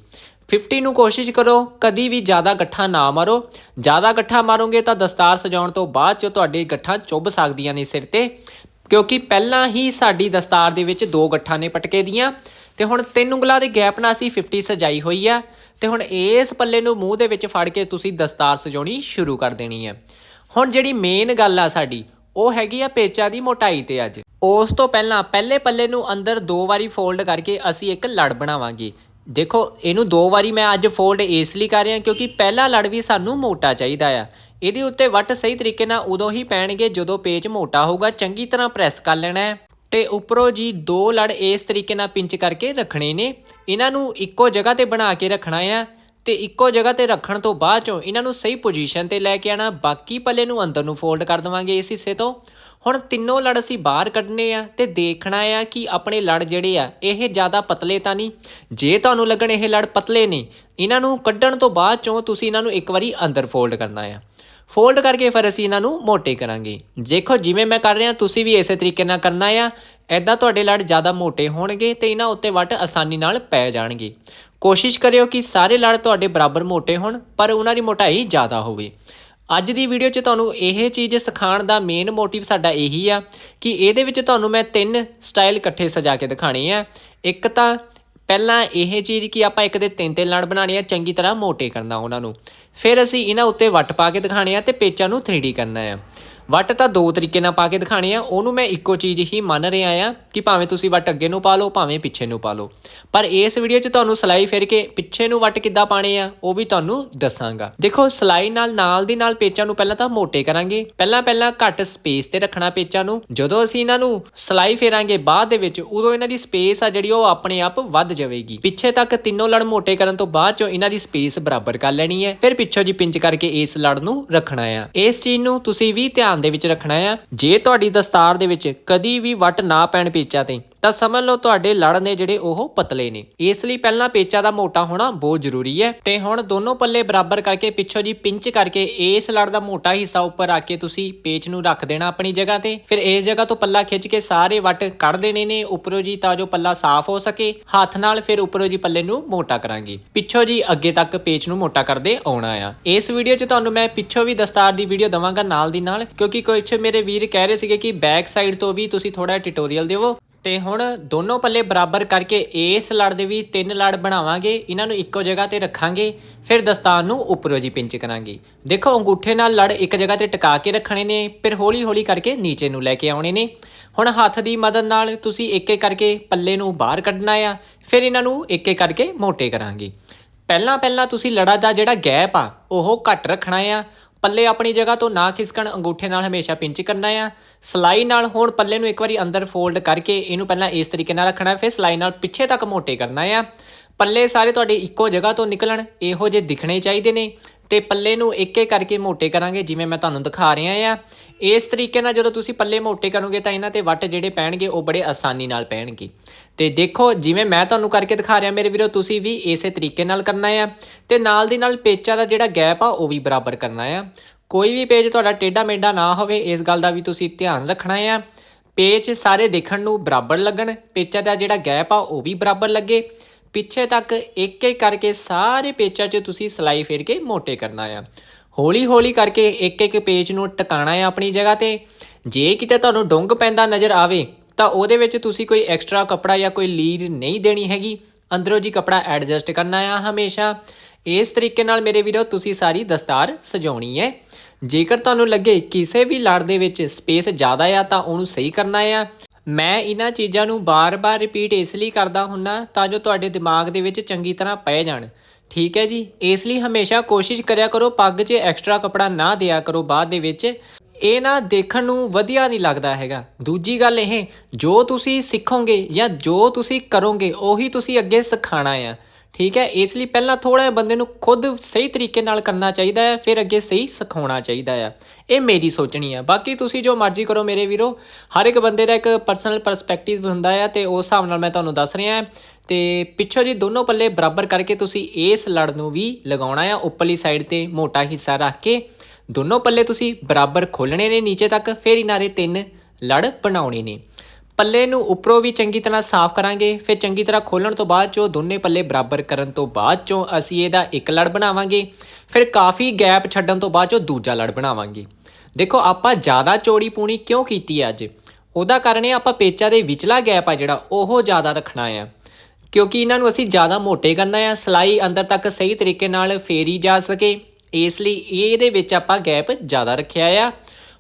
50 ਨੂੰ ਕੋਸ਼ਿਸ਼ ਕਰੋ, ਕਦੀ ਵੀ ਜ਼ਿਆਦਾ ਗੱਠਾਂ ਨਾ ਮਾਰੋ। ਜ਼ਿਆਦਾ ਗੱਠਾਂ ਮਾਰੋਗੇ ਤਾਂ ਦਸਤਾਰ ਸਜਾਉਣ ਤੋਂ ਬਾਅਦ ਚ ਤੁਹਾਡੇ ਗੱਠਾਂ ਚੁੱਭ ਸਕਦੀਆਂ ਨੇ ਸਿਰ ਤੇ। ਕਿਉਂਕਿ ਪਹਿਲਾਂ ਹੀ ਸਾਡੀ ਦਸਤਾਰ ਦੇ ਵਿੱਚ ਦੋ ਗੱਠਾਂ ਨੇ ਪਟਕੇ ਦੀਆਂ। ਤੇ ਹੁਣ ਤਿੰਨ ਉਂਗਲਾਂ ਦੇ ਗੈਪ ਨਾਲ ਅਸੀਂ 50 ਸਜਾਈ ਹੋਈ ਆ, ਤੇ ਹੁਣ ਇਸ ਪੱਲੇ ਨੂੰ ਮੂੰਹ ਦੇ ਵਿੱਚ ਫੜ ਕੇ ਤੁਸੀਂ ਦਸਤਾਰ ਸਜਾਉਣੀ ਸ਼ੁਰੂ ਕਰ ਦੇਣੀ ਹੈ ਹੁਣ ਜਿਹੜੀ ਮੇਨ ਗੱਲ ਆ ਸਾਡੀ, ਉਹ ਹੈਗੀ ਆ ਪੇਚਾ ਦੀ ਮੋਟਾਈ ਤੇ ਅੱਜ। ਉਸ ਤੋਂ ਪਹਿਲਾਂ ਪਹਿਲੇ ਪੱਲੇ ਨੂੰ ਅੰਦਰ ਦੋ ਵਾਰੀ ਫੋਲਡ ਕਰਕੇ ਅਸੀਂ ਇੱਕ ਲੜ ਬਣਾਵਾਂਗੇ। ਦੇਖੋ, ਇਹਨੂੰ ਦੋ ਵਾਰੀ ਮੈਂ ਅੱਜ ਫੋਲਡ ਇਸ ਲਈ ਕਰ ਰਿਹਾ ਕਿਉਂਕਿ ਪਹਿਲਾ ਲੜ ਵੀ ਸਾਨੂੰ ਮੋਟਾ ਚਾਹੀਦਾ ਆ। ਇਹਦੇ ਉੱਤੇ ਵੱਟ ਸਹੀ ਤਰੀਕੇ ਨਾਲ ਉਦੋਂ ਹੀ ਪੈਣਗੇ ਜਦੋਂ ਪੇਚ ਮੋਟਾ ਹੋਊਗਾ, ਚੰਗੀ ਤਰ੍ਹਾਂ ਪ੍ਰੈਸ ਕਰ ਲੈਣਾ ਹੈ। ਤੇ ਉੱਪਰੋਂ ਜੀ ਦੋ ਲੜ ਇਸ ਤਰੀਕੇ ਨਾਲ ਪਿੰਚ ਕਰਕੇ ਰੱਖਣੇ ਨੇ। ਇਹਨਾਂ ਨੂੰ ਇੱਕੋ ਜਗ੍ਹਾ ਤੇ ਬਣਾ ਕੇ ਰੱਖਣਾ ਆ ਤੇ ਇੱਕੋ ਜਗ੍ਹਾ ਤੇ ਰੱਖਣ ਤੋਂ ਬਾਅਦ ਚੋਂ ਇਹਨਾਂ ਨੂੰ ਸਹੀ ਪੋਜੀਸ਼ਨ ਤੇ ਲੈ ਕੇ ਆਣਾ। ਬਾਕੀ ਪੱਲੇ ਨੂੰ ਅੰਦਰ ਨੂੰ ਫੋਲਡ ਕਰ ਦਵਾਂਗੇ ਇਸ ਹਿੱਸੇ ਤੋਂ। ਹੁਣ ਤਿੰਨੋਂ ਲੜ ਅਸੀਂ ਬਾਹਰ ਕੱਢਨੇ ਆ ਤੇ ਦੇਖਣਾ ਆ ਕਿ ਆਪਣੇ ਲੜ ਜਿਹੜੇ ਆ, ਇਹ ਜ਼ਿਆਦਾ ਪਤਲੇ ਤਾਂ ਨਹੀਂ। ਜੇ ਤੁਹਾਨੂੰ ਲੱਗਣ ਇਹ ਲੜ ਪਤਲੇ ਨੇ, ਇਹਨਾਂ ਨੂੰ ਕੱਢਣ ਤੋਂ ਬਾਅਦ ਚੋਂ ਤੁਸੀਂ ਇਹਨਾਂ ਨੂੰ ਇੱਕ ਵਾਰੀ ਅੰਦਰ ਫੋਲਡ ਕਰਨਾ ਆ। ਫੋਲਡ ਕਰਕੇ ਫਿਰ ਅਸੀਂ ਇਹਨਾਂ ਨੂੰ ਮੋਟੇ ਕਰਾਂਗੇ। ਦੇਖੋ ਜਿਵੇਂ ਮੈਂ ਕਰ ਰਿਹਾ, ਤੁਸੀਂ ਵੀ ਇਸੇ ਤਰੀਕੇ ਨਾਲ ਕਰਨਾ ਆ। ਐਦਾਂ ਤੁਹਾਡੇ ਲੜ ਜ਼ਿਆਦਾ ਮੋਟੇ ਹੋਣਗੇ ਤੇ ਇਹਨਾਂ ਉੱਤੇ ਵੱਟ ਆਸਾਨੀ ਨਾਲ ਪੈ ਜਾਣਗੇ। ਕੋਸ਼ਿਸ਼ ਕਰਿਓ ਕਿ ਸਾਰੇ ਲੜ ਤੁਹਾਡੇ ਬਰਾਬਰ ਮੋਟੇ ਹੋਣ, ਪਰ ਉਹਨਾਂ ਦੀ ਮੋਟਾਈ ਜ਼ਿਆਦਾ ਹੋਵੇ। ਅੱਜ ਦੀ ਵੀਡੀਓ 'ਚ ਤੁਹਾਨੂੰ ਇਹ ਚੀਜ਼ ਸਿਖਾਉਣ ਦਾ ਮੇਨ ਮੋਟਿਵ ਸਾਡਾ ਇਹੀ ਆ ਕਿ ਇਹਦੇ ਵਿੱਚ ਤੁਹਾਨੂੰ ਮੈਂ ਤਿੰਨ ਸਟਾਈਲ ਇਕੱਠੇ ਸਜਾ ਕੇ ਦਿਖਾਣੇ ਆ। ਇੱਕ ਤਾਂ ਪਹਿਲਾਂ ਇਹ ਚੀਜ਼ ਕਿ ਆਪਾਂ ਇੱਕ ਦੇ ਤਿੰਨ ਤਿੰਨ ਲੜ ਬਣਾਉਣੇ ਆ, ਚੰਗੀ ਤਰ੍ਹਾਂ ਮੋਟੇ ਕਰਨਾ ਉਹਨਾਂ ਨੂੰ। ਫਿਰ ਅਸੀਂ ਇਹਨਾਂ ਉੱਤੇ ਵੱਟ ਪਾ ਕੇ ਦਿਖਾਣੇ ਆ ਤੇ ਪੇਚਾਂ ਨੂੰ 3D ਕਰਨਾ ਆ। ਵੱਟ ਤਾਂ ਦੋ ਤਰੀਕੇ ਨਾਲ ਪਾ ਕੇ ਦਿਖਾਣੇ ਆ। ਉਹਨੂੰ ਮੈਂ ਇੱਕੋ ਚੀਜ਼ ਹੀ ਮੰਨ ਰਿਹਾ ਆ ਕਿ ਭਾਵੇਂ ਤੁਸੀਂ ਵੱਟ ਅੱਗੇ ਨੂੰ ਪਾ ਲਓ, ਭਾਵੇਂ ਪਿੱਛੇ ਨੂੰ ਪਾ ਲਓ। ਪਰ ਇਸ ਵੀਡੀਓ 'ਚ ਤੁਹਾਨੂੰ ਸਲਾਈ ਫੇਰ ਕੇ ਪਿੱਛੇ ਨੂੰ ਵੱਟ ਕਿੱਦਾਂ ਪਾਣੇ ਆ, ਉਹ ਵੀ ਤੁਹਾਨੂੰ ਦੱਸਾਂਗਾ। ਦੇਖੋ, ਸਲਾਈ ਨਾਲ ਨਾਲ ਦੀ ਨਾਲ ਪੇਚਾਂ ਨੂੰ ਪਹਿਲਾਂ ਤਾਂ ਮੋਟੇ ਕਰਾਂਗੇ। ਪਹਿਲਾਂ ਪਹਿਲਾਂ ਘੱਟ ਸਪੇਸ ਤੇ ਰੱਖਣਾ ਪੇਚਾਂ ਨੂੰ। ਜਦੋਂ ਅਸੀਂ ਇਹਨਾਂ ਨੂੰ ਸਲਾਈ ਫੇਰਾਂਗੇ ਬਾਅਦ ਦੇ ਵਿੱਚ, ਉਦੋਂ ਇਹਨਾਂ ਦੀ ਸਪੇਸ ਆ ਜਿਹੜੀ, ਉਹ ਆਪਣੇ ਆਪ ਵੱਧ ਜਾਵੇਗੀ। ਪਿੱਛੇ ਤੱਕ ਤਿੰਨੋਂ ਲੜ ਮੋਟੇ ਕਰਨ ਤੋਂ ਬਾਅਦ ਚੋਂ ਇਹਨਾਂ ਦੀ ਸਪੇਸ ਬਰਾਬਰ ਕਰ ਲੈਣੀ ਹੈ। ਫਿਰ ਪਿੱਛੋਂ ਜੀ ਪਿੰਚ ਕਰਕੇ ਇਸ ਲੜ ਨੂੰ ਰੱਖਣਾ ਆ। ਇਸ ਚੀਜ਼ ਨੂੰ ਤੁਸੀਂ ਵੀ ਧਿਆਨ ਦੇ ਵਿੱਚ ਰੱਖਣਾ ਆ। ਜੇ ਤੁਹਾਡੀ ਦਸਤਾਰ ਦੇ ਵਿੱਚ ਕਦੀ ਵੀ ਵੱਟ ਨਾ ਪੈਣ ਪੇਚਾਂ ਤੇ, ਤਾਂ ਸਮਝ ਲਓ ਤੁਹਾਡੇ ਲੜ ਨੇ ਜਿਹੜੇ ਉਹ ਪਤਲੇ ਨੇ। ਇਸ ਲਈ ਪਹਿਲਾਂ ਪੇਚਾ ਦਾ ਮੋਟਾ ਹੋਣਾ ਬਹੁਤ ਜ਼ਰੂਰੀ ਹੈ। ਤੇ ਹੁਣ ਦੋਨੋਂ ਪੱਲੇ ਬਰਾਬਰ ਕਰਕੇ ਪਿੱਛੋਂ ਜੀ ਪਿੰਚ ਕਰਕੇ ਇਸ ਲੜ ਦਾ ਮੋਟਾ ਹਿੱਸਾ ਉੱਪਰ ਆ ਕੇ ਤੁਸੀਂ ਪੇਚ ਨੂੰ ਰੱਖ ਦੇਣਾ ਆਪਣੀ ਜਗ੍ਹਾ ਤੇ। ਫਿਰ ਇਸ ਜਗ੍ਹਾ ਤੋਂ ਪੱਲਾ ਖਿੱਚ ਕੇ ਸਾਰੇ ਵੱਟ ਕੱਢ ਦੇਣੇ ਨੇ। ਉੱਪਰੋਂ ਜੀ ਤਾਂ ਜੋ ਪੱਲਾ ਸਾਫ਼ ਹੋ ਸਕੇ। ਹੱਥ ਨਾਲ ਫਿਰ ਉੱਪਰੋਂ ਜੀ ਪੱਲੇ ਨੂੰ ਮੋਟਾ ਕਰਾਂਗੇ। ਪਿੱਛੋਂ ਜੀ ਅੱਗੇ ਤੱਕ ਪੇਚ ਨੂੰ ਮੋਟਾ ਕਰਦੇ ਆਉਣਾ ਆ। ਇਸ ਵੀਡੀਓ 'ਚ ਤੁਹਾਨੂੰ ਮੈਂ ਪਿੱਛੋਂ ਵੀ ਦਸਤਾਰ ਦੀ ਵੀਡੀਓ ਦਵਾਂਗਾ ਨਾਲ ਦੀ ਨਾਲ, ਕਿਉਂਕਿ ਕਿਉਂਕਿ ਕੁਝ ਮੇਰੇ ਵੀਰ ਕਹਿ ਰਹੇ ਸੀਗੇ ਕਿ ਬੈਕ ਸਾਈਡ ਤੋਂ ਵੀ ਤੁਸੀਂ ਥੋੜਾ ਟਿਊਟੋਰੀਅਲ ਦਿਵੋ ਤੇ ਹੁਣ ਦੋਨੋਂ ਪੱਲੇ ਬਰਾਬਰ ਕਰਕੇ ਇਸ ਲੜ ਦੇ ਵੀ ਤਿੰਨ ਲੜ ਬਣਾਵਾਂਗੇ। ਇਹਨਾਂ ਨੂੰ ਇੱਕੋ ਜਗ੍ਹਾ ਤੇ ਰੱਖਾਂਗੇ। ਫਿਰ ਦਸਤਾਰ ਨੂੰ ਉੱਪਰੋਂ ਜੀ ਪਿੰਚ ਕਰਾਂਗੇ। ਦੇਖੋ, ਅੰਗੂਠੇ ਨਾਲ ਲੜ ਇੱਕ ਜਗ੍ਹਾ ਤੇ ਟਿਕਾ ਕੇ ਰੱਖਣੇ ਨੇ, ਫਿਰ ਹੌਲੀ ਹੌਲੀ ਕਰਕੇ ਨੀਚੇ ਨੂੰ ਲੈ ਕੇ ਆਉਣੇ ਨੇ। ਹੁਣ ਹੱਥ ਦੀ ਮਦਦ ਨਾਲ ਤੁਸੀਂ ਇੱਕ ਇੱਕ ਕਰਕੇ ਪੱਲੇ ਨੂੰ ਬਾਹਰ ਕੱਢਣਾ ਆ, ਫਿਰ ਇਹਨਾਂ ਨੂੰ ਇੱਕ ਇੱਕ ਕਰਕੇ ਮੋਟੇ ਕਰਾਂਗੇ। ਪਹਿਲਾਂ ਪਹਿਲਾਂ ਤੁਸੀਂ ਲੜਾ ਦਾ ਜਿਹੜਾ ਗੈਪ ਆ, ਉਹ ਘੱਟ ਰੱਖਣਾ ਆ। ਪੱਲੇ ਆਪਣੀ ਜਗ੍ਹਾ ਤੋਂ ਨਾ ਖਿਸਕਣ, ਅੰਗੂਠੇ ਨਾਲ ਹਮੇਸ਼ਾ ਪਿੰਚ ਕਰਨਾ ਆ। ਸਲਾਈ ਨਾਲ ਹੁਣ ਪੱਲੇ ਨੂੰ ਇੱਕ ਵਾਰੀ ਅੰਦਰ ਫੋਲਡ ਕਰਕੇ ਇਹਨੂੰ ਪਹਿਲਾਂ ਇਸ ਤਰੀਕੇ ਨਾਲ ਰੱਖਣਾ, ਫਿਰ ਸਲਾਈ ਨਾਲ ਪਿੱਛੇ ਤੱਕ ਮੋਟੇ ਕਰਨਾ ਆ। ਪੱਲੇ ਸਾਰੇ ਤੁਹਾਡੇ ਇੱਕੋ ਜਗ੍ਹਾ ਤੋਂ ਨਿਕਲਣ, ਇਹੋ ਜਿਹੇ ਦਿਖਣੇ ਚਾਹੀਦੇ ਨੇ। ਤੇ ਪੱਲੇ ਨੂੰ ਇੱਕ ਇੱਕ ਕਰਕੇ ਮੋਟੇ ਕਰਾਂਗੇ, ਜਿਵੇਂ ਮੈਂ ਤੁਹਾਨੂੰ ਦਿਖਾ ਰਿਹਾ ਆ। ਇਸ ਤਰੀਕੇ ਨਾਲ ਜਦੋਂ ਤੁਸੀਂ ਪੱਲੇ ਮੋਟੇ ਕਰੋਗੇ ਤਾਂ ਇਹਨਾਂ ਤੇ ਵੱਟ ਜਿਹੜੇ ਪੈਣਗੇ ਉਹ ਬੜੇ ਆਸਾਨੀ ਨਾਲ ਪੈਣਗੇ। ਤੇ ਦੇਖੋ, ਜਿਵੇਂ ਮੈਂ ਤੁਹਾਨੂੰ ਕਰਕੇ ਦਿਖਾ ਰਿਹਾ ਮੇਰੇ ਵੀਰੋ, ਤੁਸੀਂ ਵੀ ਇਸੇ ਤਰੀਕੇ ਨਾਲ ਕਰਨਾ ਆ ਤੇ ਨਾਲ ਦੀ ਨਾਲ ਪੇਚਾਂ ਦਾ ਜਿਹੜਾ ਗੈਪ ਆ, ਉਹ ਵੀ ਬਰਾਬਰ ਕਰਨਾ ਆ। ਕੋਈ ਵੀ ਪੇਜ ਤੁਹਾਡਾ ਟੇਢਾ ਮੇਢਾ ਨਾ ਹੋਵੇ, ਇਸ ਗੱਲ ਦਾ ਵੀ ਤੁਸੀਂ ਧਿਆਨ ਰੱਖਣਾ ਆ। ਪੇਚ ਸਾਰੇ ਦੇਖਣ ਨੂੰ ਬਰਾਬਰ ਲੱਗਣ, ਪੇਚਾਂ ਦਾ ਜਿਹੜਾ ਗੈਪ ਆ, ਉਹ ਵੀ ਬਰਾਬਰ ਲੱਗੇ। ਪਿੱਛੇ ਤੱਕ ਇੱਕ ਇੱਕ ਕਰਕੇ ਸਾਰੇ ਪੇਚਾਂ 'ਚ ਤੁਸੀਂ ਸਲਾਈ ਫੇਰ ਕੇ ਮੋਟੇ ਕਰਨਾ ਆ। ਹੌਲੀ ਹੌਲੀ ਕਰਕੇ ਇੱਕ ਇੱਕ ਪੇਜ ਨੂੰ ਟਿਕਾਣਾ ਹੈ ਆਪਣੀ ਜਗ੍ਹਾ ਤੇ। ਜੇ ਕਿਤੇ ਤੁਹਾਨੂੰ ਡੁੰਗ ਪੈਂਦਾ ਨਜ਼ਰ ਆਵੇ, ਤਾਂ ਉਹਦੇ ਵਿੱਚ ਤੁਸੀਂ ਕੋਈ ਐਕਸਟਰਾ ਕਪੜਾ ਜਾਂ ਕੋਈ ਲੀਡ ਨਹੀਂ ਦੇਣੀ ਹੈਗੀ। ਅੰਦਰੋਂ ਜੀ ਕਪੜਾ ਐਡਜਸਟ ਕਰਨਾ ਆ ਹਮੇਸ਼ਾ। ਇਸ ਤਰੀਕੇ ਨਾਲ ਮੇਰੇ ਵੀਰੋ, ਤੁਸੀਂ ਸਾਰੀ ਦਸਤਾਰ ਸਜਾਉਣੀ ਹੈ। ਜੇਕਰ ਤੁਹਾਨੂੰ ਲੱਗੇ ਕਿਸੇ ਵੀ ਲੜ ਦੇ ਵਿੱਚ ਸਪੇਸ ਜ਼ਿਆਦਾ ਆ, ਤਾਂ ਉਹਨੂੰ ਸਹੀ ਕਰਨਾ ਆ। ਮੈਂ ਇਹਨਾਂ ਚੀਜ਼ਾਂ ਨੂੰ ਬਾਰ-ਬਾਰ ਰਿਪੀਟ ਇਸ ਲਈ ਕਰਦਾ ਹੁੰਨਾ, ਤਾਂ ਜੋ ਤੁਹਾਡੇ ਦਿਮਾਗ ਦੇ ਵਿੱਚ ਚੰਗੀ ਤਰ੍ਹਾਂ ਪੈ ਜਾਣ। ਠੀਕ ਹੈ ਜੀ। ਇਸ ਲਈ ਹਮੇਸ਼ਾ ਕੋਸ਼ਿਸ਼ ਕਰਿਆ ਕਰੋ, ਪੱਗ 'ਚ ਐਕਸਟਰਾ ਕਪੜਾ ਨਾ ਦਿਆ ਕਰੋ ਬਾਅਦ ਦੇ ਵਿੱਚ। ਇਹ ਨਾ ਦੇਖਣ ਨੂੰ ਵਧੀਆ ਨਹੀਂ ਲੱਗਦਾ ਹੈਗਾ। ਦੂਜੀ ਗੱਲ ਇਹ, ਜੋ ਤੁਸੀਂ ਸਿੱਖੋਗੇ ਜਾਂ ਜੋ ਤੁਸੀਂ ਕਰੋਗੇ, ਉਹੀ ਤੁਸੀਂ ਅੱਗੇ ਸਿਖਾਣਾ ਆ। ਠੀਕ ਹੈ, ਇਸ ਲਈ ਪਹਿਲਾਂ ਥੋੜਾ ਜਿਹਾ ਬੰਦੇ ਨੂੰ ਖੁਦ ਸਹੀ ਤਰੀਕੇ ਨਾਲ ਕਰਨਾ ਚਾਹੀਦਾ ਹੈ, ਫਿਰ ਅੱਗੇ ਸਹੀ ਸਿਖਾਉਣਾ ਚਾਹੀਦਾ ਆ ਇਹ ਮੇਰੀ ਸੋਚਣੀ ਹੈ। ਬਾਕੀ ਤੁਸੀਂ ਜੋ ਮਰਜ਼ੀ ਕਰੋ ਮੇਰੇ ਵੀਰੋ, ਹਰ ਇੱਕ ਬੰਦੇ ਦਾ ਇੱਕ ਪਰਸਨਲ ਪਰਸਪੈਕਟਿਵ ਹੁੰਦਾ ਆ ਤੇ ਉਸ ਹਿਸਾਬ ਨਾਲ ਮੈਂ ਤੁਹਾਨੂੰ ਦੱਸ ਰਿਹਾ ਤੇ ਪਿੱਛੋਂ ਜੀ ਦੋਨੋਂ ਪੱਲੇ ਬਰਾਬਰ ਕਰਕੇ ਤੁਸੀਂ ਇਸ ਲੜ ਨੂੰ ਵੀ ਲਗਾਉਣਾ ਆ ਉੱਪਰਲੀ ਸਾਈਡ ਤੇ ਮੋਟਾ ਹਿੱਸਾ ਰੱਖ ਕੇ। ਦੋਨੋਂ ਪੱਲੇ ਤੁਸੀਂ ਬਰਾਬਰ ਖੋਲਣੇ ਨੇ, ਨੀਚੇ ਤੱਕ, ਫਿਰ ਇਹਨਾਂ ਦੇ ਤਿੰਨ ਲੜ ਬਣਾਉਣੇ ਨੇ। ਪੱਲੇ ਨੂੰ ਉੱਪਰੋਂ ਵੀ ਚੰਗੀ ਤਰ੍ਹਾਂ ਸਾਫ਼ ਕਰਾਂਗੇ, ਫਿਰ ਚੰਗੀ ਤਰ੍ਹਾਂ ਖੋਲਣ ਤੋਂ ਬਾਅਦ ਚੋਂ ਦੋਨੇ ਪੱਲੇ ਬਰਾਬਰ ਕਰਨ ਤੋਂ ਬਾਅਦ ਚੋਂ ਅਸੀਂ ਇਹਦਾ ਇੱਕ ਲੜ ਬਣਾਵਾਂਗੇ, ਫਿਰ ਕਾਫੀ ਗੈਪ ਛੱਡਣ ਤੋਂ ਬਾਅਦ ਚੋਂ ਦੂਜਾ ਲੜ ਬਣਾਵਾਂਗੇ। ਦੇਖੋ, ਆਪਾਂ ਜ਼ਿਆਦਾ ਚੌੜੀ ਪੂਣੀ ਕਿਉਂ ਕੀਤੀ ਹੈ ਅੱਜ? ਉਹਦਾ ਕਾਰਨ ਇਹ ਆਪਾਂ ਪੇਚਾ ਦੇ ਵਿਚਲਾ ਗੈਪ ਆ ਜਿਹੜਾ, ਉਹ ਜ਼ਿਆਦਾ ਰੱਖਣਾ ਆ। ਕਿਉਂਕਿ ਇਹਨਾਂ ਨੂੰ ਅਸੀਂ ਜ਼ਿਆਦਾ ਮੋਟੇ ਕਰਨਾ ਆ, ਸਲਾਈ ਅੰਦਰ ਤੱਕ ਸਹੀ ਤਰੀਕੇ ਨਾਲ ਫੇਰੀ ਜਾ ਸਕੇ, ਇਸ ਲਈ ਇਹਦੇ ਵਿੱਚ ਆਪਾਂ ਗੈਪ ਜ਼ਿਆਦਾ ਰੱਖਿਆ ਆ।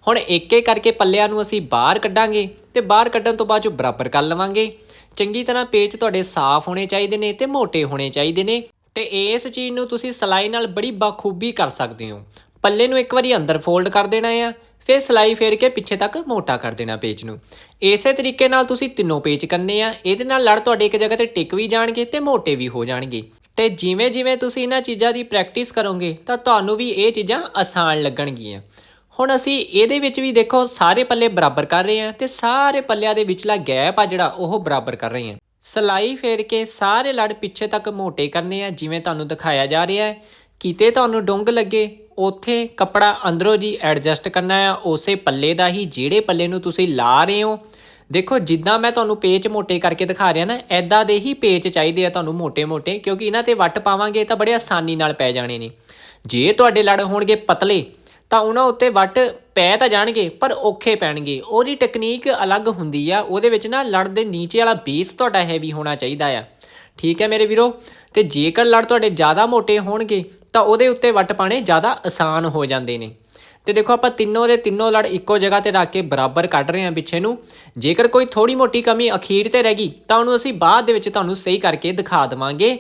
ਹੁਣ ਇੱਕ ਇੱਕ ਕਰਕੇ ਪੱਲਿਆਂ ਨੂੰ ਅਸੀਂ ਬਾਹਰ ਕੱਢਾਂਗੇ ਤੇ ਬਾਹਰ ਕੱਢਣ ਤੋਂ ਬਾਅਦ ਜੋ ਬਰਾਬਰ ਕਰ ਲਵਾਂਗੇ। ਚੰਗੀ ਤਰ੍ਹਾਂ ਪੇਚ ਤੁਹਾਡੇ ਸਾਫ਼ ਹੋਣੇ ਚਾਹੀਦੇ ਨੇ ਤੇ ਮੋٹੇ ਹੋਣੇ ਚਾਹੀਦੇ ਨੇ। ਤੇ ਇਸ ਚੀਜ਼ ਨੂੰ ਤੁਸੀਂ ਸਲਾਈ ਨਾਲ ਬੜੀ ਬਾਖੂਬੀ ਕਰ ਸਕਦੇ ਹੋ। ਪੱਲੇ ਨੂੰ ਇੱਕ ਵਾਰੀ ਅੰਦਰ ਫੋਲਡ ਕਰ ਦੇਣਾ ਆ, ਫਿਰ ਸਲਾਈ ਫੇਰ ਕੇ ਪਿੱਛੇ ਤੱਕ ਮੋਟਾ ਕਰ ਦੇਣਾ ਪੇਚ ਨੂੰ। ਇਸੇ ਤਰੀਕੇ ਨਾਲ ਤੁਸੀਂ ਤਿੰਨੋਂ ਪੇਚ ਕੰਨੇ ਆ, ਇਹਦੇ ਨਾਲ ਲੜ ਤੁਹਾਡੇ ਇੱਕ ਜਗ੍ਹਾ ਤੇ ਟਿਕ ਵੀ ਜਾਣਗੇ ਤੇ ਮੋਟੇ ਵੀ ਹੋ ਜਾਣਗੇ। ਤੇ ਜਿਵੇਂ ਜਿਵੇਂ ਤੁਸੀਂ ਇਹਨਾਂ ਚੀਜ਼ਾਂ ਦੀ ਪ੍ਰੈਕਟਿਸ ਕਰੋਗੇ, ਤਾਂ ਤੁਹਾਨੂੰ ਵੀ ਇਹ ਚੀਜ਼ਾਂ ਆਸਾਨ ਲੱਗਣਗੀਆਂ। ਹੁਣ ਅਸੀਂ ਇਹਦੇ ਵਿੱਚ ਵੀ ਦੇਖੋ, ਸਾਰੇ ਪੱਲੇ ਬਰਾਬਰ ਕਰ ਰਹੇ ਹਾਂ ਤੇ ਸਾਰੇ ਪੱਲਿਆਂ ਦੇ ਵਿਚਲਾ ਗੈਪ ਆ ਜਿਹੜਾ ਉਹ ਬਰਾਬਰ ਕਰ ਰਹੇ ਹਾਂ। ਸਲਾਈ ਫੇਰ ਕੇ ਸਾਰੇ ਲੜ ਪਿੱਛੇ ਤੱਕ ਮੋਟੇ ਕਰਨੇ ਆ, ਜਿਵੇਂ ਤੁਹਾਨੂੰ ਦਿਖਾਇਆ ਜਾ ਰਿਹਾ ਹੈ। ਕਿਤੇ ਤੁਹਾਨੂੰ ਡੁੰਗ ਲੱਗੇ, ਉੱਥੇ ਕਪੜਾ ਅੰਦਰੋਂ ਜੀ ਐਡਜਸਟ ਕਰਨਾ ਆ, ਉਸੇ ਪੱਲੇ ਦਾ ਹੀ ਜਿਹੜੇ ਪੱਲੇ ਨੂੰ ਤੁਸੀਂ ਲਾ ਰਹੇ ਹੋ। ਦੇਖੋ, ਜਿੱਦਾਂ ਮੈਂ ਤੁਹਾਨੂੰ ਪੇਚ ਮੋਟੇ ਕਰਕੇ ਦਿਖਾ ਰਿਹਾ ਨਾ ਐਦਾਂ ਦੇ ਹੀ ਪੇਚ ਚਾਹੀਦੇ ਆ ਤੁਹਾਨੂੰ ਮੋਟੇ-ਮੋਟੇ, ਕਿਉਂਕਿ ਇਹਨਾਂ ਤੇ ਵੱਟ ਪਾਵਾਂਗੇ ਤਾਂ ਬੜੇ ਆਸਾਨੀ ਨਾਲ ਪੈ ਜਾਣੇ ਨੇ। ਜੇ ਤੁਹਾਡੇ ਲੜ ਹੋਣਗੇ ਪਤਲੇ ਤਾਂ ਉਹਨਾਂ ਉੱਤੇ ਵੱਟ ਪੈ ਤਾਂ ਜਾਣਗੇ, ਪਰ ਔਖੇ ਪੈਣਗੇ। ਉਹਦੀ ਟੈਕਨੀਕ ਅਲੱਗ ਹੁੰਦੀ ਆ। ਉਹਦੇ ਵਿੱਚ ਨਾ ਲੜ ਦੇ ਨੀਚੇ ਵਾਲਾ ਬੇਸ ਤੁਹਾਡਾ ਹੈਵੀ ਹੋਣਾ ਚਾਹੀਦਾ ਆ। ਠੀਕ ਹੈ ਮੇਰੇ ਵੀਰੋ? ਤੇ ਜੇਕਰ ਲੜ ਤੁਹਾਡੇ ਜ਼ਿਆਦਾ ਮੋਟੇ ਹੋਣਗੇ, ਤਾਂ ਉਹਦੇ ਉੱਤੇ ਵੱਟ ਪਾਣੇ ਜ਼ਿਆਦਾ ਆਸਾਨ ਹੋ ਜਾਂਦੇ ਨੇ। ਤੇ ਦੇਖੋ ਆਪਾਂ ਤਿੰਨੋਂ ਦੇ ਤਿੰਨੋਂ ਲੜ ਇੱਕੋ ਜਗ੍ਹਾ ਤੇ ਰੱਖ ਕੇ ਬਰਾਬਰ ਕੱਢ ਰਹੇ ਹਾਂ ਪਿੱਛੇ ਨੂੰ। ਜੇਕਰ ਕੋਈ ਥੋੜੀ ਮੋਟੀ ਕਮੀ ਅਖੀਰ ਤੇ ਰਹਿ ਗਈ, ਤਾਂ ਉਹਨੂੰ ਅਸੀਂ ਬਾਅਦ ਦੇ ਵਿੱਚ ਤੁਹਾਨੂੰ ਸਹੀ ਕਰਕੇ ਦਿਖਾ ਦਵਾਂਗੇ।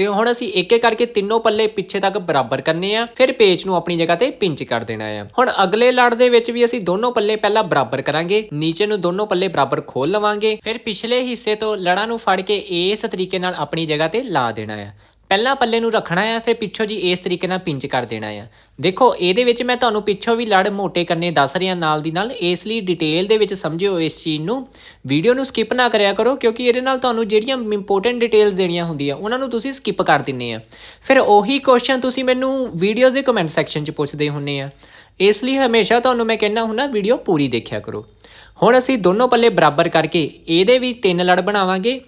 ਤੇ ਹੁਣ ਅਸੀਂ ਇੱਕ ਇੱਕ ਕਰਕੇ ਤਿੰਨੋਂ ਪੱਲੇ ਪਿੱਛੇ ਤੱਕ ਬਰਾਬਰ ਕਰਨੇ ਆ, ਫਿਰ ਪੇਚ ਨੂੰ ਆਪਣੀ ਜਗ੍ਹਾ ਤੇ ਪਿੰਚ ਕਰ ਦੇਣਾ ਆ। ਹੁਣ ਅਗਲੇ ਲੜ ਦੇ ਵਿੱਚ ਵੀ ਅਸੀਂ ਦੋਨੋਂ ਪੱਲੇ ਪਹਿਲਾਂ ਬਰਾਬਰ ਕਰਾਂਗੇ, ਨੀਚੇ ਨੂੰ ਦੋਨੋਂ ਪੱਲੇ ਬਰਾਬਰ ਖੋਲ ਲਵਾਂਗੇ, ਫਿਰ ਪਿਛਲੇ ਹਿੱਸੇ ਤੋਂ ਲੜਾਂ ਨੂੰ ਫੜ ਕੇ ਇਸ ਤਰੀਕੇ ਨਾਲ ਆਪਣੀ ਜਗ੍ਹਾ ਤੇ ਲਾ ਦੇਣਾ ਆ। ਪਹਿਲਾਂ ਪੱਲੇ ਨੂੰ ਰੱਖਣਾ ਆ, ਫਿਰ ਪਿੱਛੋਂ ਜੀ ਇਸ ਤਰੀਕੇ ਨਾਲ ਪਿੰਚ ਕਰ ਦੇਣਾ ਆ। ਦੇਖੋ, ਇਹਦੇ ਵਿੱਚ ਮੈਂ ਤੁਹਾਨੂੰ ਪਿੱਛੋਂ ਵੀ ਲੜ ਮੋਟੇ ਕੰਨੇ ਦੱਸ ਰਿਹਾ ਨਾਲ ਦੀ ਨਾਲ, ਇਸ ਲਈ ਡਿਟੇਲ ਦੇ ਵਿੱਚ ਸਮਝਿਓ ਇਸ ਚੀਜ਼ ਨੂੰ। ਵੀਡੀਓ ਨੂੰ ਸਕਿਪ ਨਾ ਕਰਿਆ ਕਰੋ, ਕਿਉਂਕਿ ਇਹਦੇ ਨਾਲ ਤੁਹਾਨੂੰ ਜਿਹੜੀਆਂ ਇੰਪੋਰਟੈਂਟ ਡਿਟੇਲਸ ਦੇਣੀਆਂ ਹੁੰਦੀਆਂ, ਉਹਨਾਂ ਨੂੰ ਤੁਸੀਂ ਸਕਿਪ ਕਰ ਦਿੰਨੇ ਆ। ਫਿਰ ਉਹੀ ਕੁਐਸਚਨ ਤੁਸੀਂ ਮੈਨੂੰ ਵੀਡੀਓਜ਼ ਦੇ ਕਮੈਂਟ ਸੈਕਸ਼ਨ 'ਚ ਪੁੱਛਦੇ ਹੁੰਨੇ ਆ। ਇਸ ਲਈ ਹਮੇਸ਼ਾ ਤੁਹਾਨੂੰ ਮੈਂ ਕਹਿੰਦਾ ਹੁੰਦਾ ਵੀਡੀਓ ਪੂਰੀ ਦੇਖਿਆ ਕਰੋ। ਹੁਣ ਅਸੀਂ ਦੋਨੋਂ ਪੱਲੇ ਬਰਾਬਰ ਕਰਕੇ ਇਹਦੇ ਵੀ ਤਿੰਨ ਲੜ ਬਣਾਵਾਂਗੇ।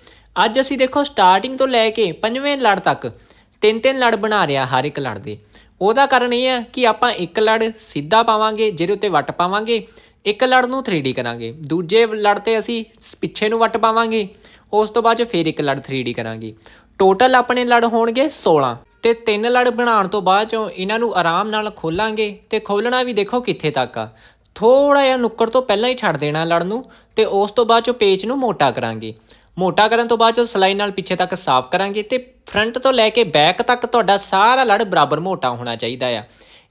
ਅੱਜ ਅਸੀਂ ਦੇਖੋ ਸਟਾਰਟਿੰਗ ਤੋਂ ਲੈ ਕੇ ਪੰਜਵੇਂ ਲੜ ਤੱਕ ਤਿੰਨ ਤਿੰਨ ਲੜ ਬਣਾ ਰਿਹਾ ਹਰ ਇੱਕ ਲੜ ਦੇ। ਉਹਦਾ ਕਾਰਨ ਇਹ ਹੈ ਕਿ ਆਪਾਂ ਇੱਕ ਲੜ ਸਿੱਧਾ ਪਾਵਾਂਗੇ, ਜਿਹਦੇ ਉੱਤੇ ਵੱਟ ਪਾਵਾਂਗੇ, ਇੱਕ ਲੜ ਨੂੰ 3D ਕਰਾਂਗੇ। ਦੂਜੇ ਲੜ ਤੇ ਅਸੀਂ ਸ- ਪਿੱਛੇ ਨੂੰ ਵੱਟ ਪਾਵਾਂਗੇ, ਉਸ ਤੋਂ ਬਾਅਦ 'ਚ ਫਿਰ ਇੱਕ ਲੜ 3D ਕਰਾਂਗੇ। ਟੋਟਲ ਆਪਣੇ ਲੜ ਹੋਣਗੇ 16 ਤੇ ਤਿੰਨ ਲੜ ਬਣਾਉਣ ਤੋਂ ਬਾਅਦ ਚੋਂ ਇਹਨਾਂ ਨੂੰ ਆਰਾਮ ਨਾਲ ਖੋਲਾਂਗੇ ਤੇ ਖੋਲਣਾ ਵੀ ਦੇਖੋ ਕਿੱਥੇ ਤੱਕ ਆ। ਥੋੜਾ ਜਿਹਾ ਨੁੱਕਰ ਤੋਂ ਪਹਿਲਾਂ ਹੀ ਛੱਡ ਦੇਣਾ ਲੜ ਨੂੰ ਤੇ ਉਸ ਤੋਂ ਬਾਅਦ ਚੋਂ ਪੇਚ ਨੂੰ ਮੋਟਾ ਕਰਾਂਗੇ। ਮੋਟਾ ਕਰਨ ਤੋਂ ਬਾਅਦ ਚੋਂ ਸਲਾਈ ਨਾਲ ਪਿੱਛੇ ਤੱਕ ਸਾਫ਼ ਕਰਾਂਗੇ ਤੇ ਫਰੰਟ ਤੋਂ ਲੈ ਕੇ ਬੈਕ ਤੱਕ ਤੁਹਾਡਾ ਸਾਰਾ ਲੜ ਬਰਾਬਰ ਮੋਟਾ ਹੋਣਾ ਚਾਹੀਦਾ ਆ।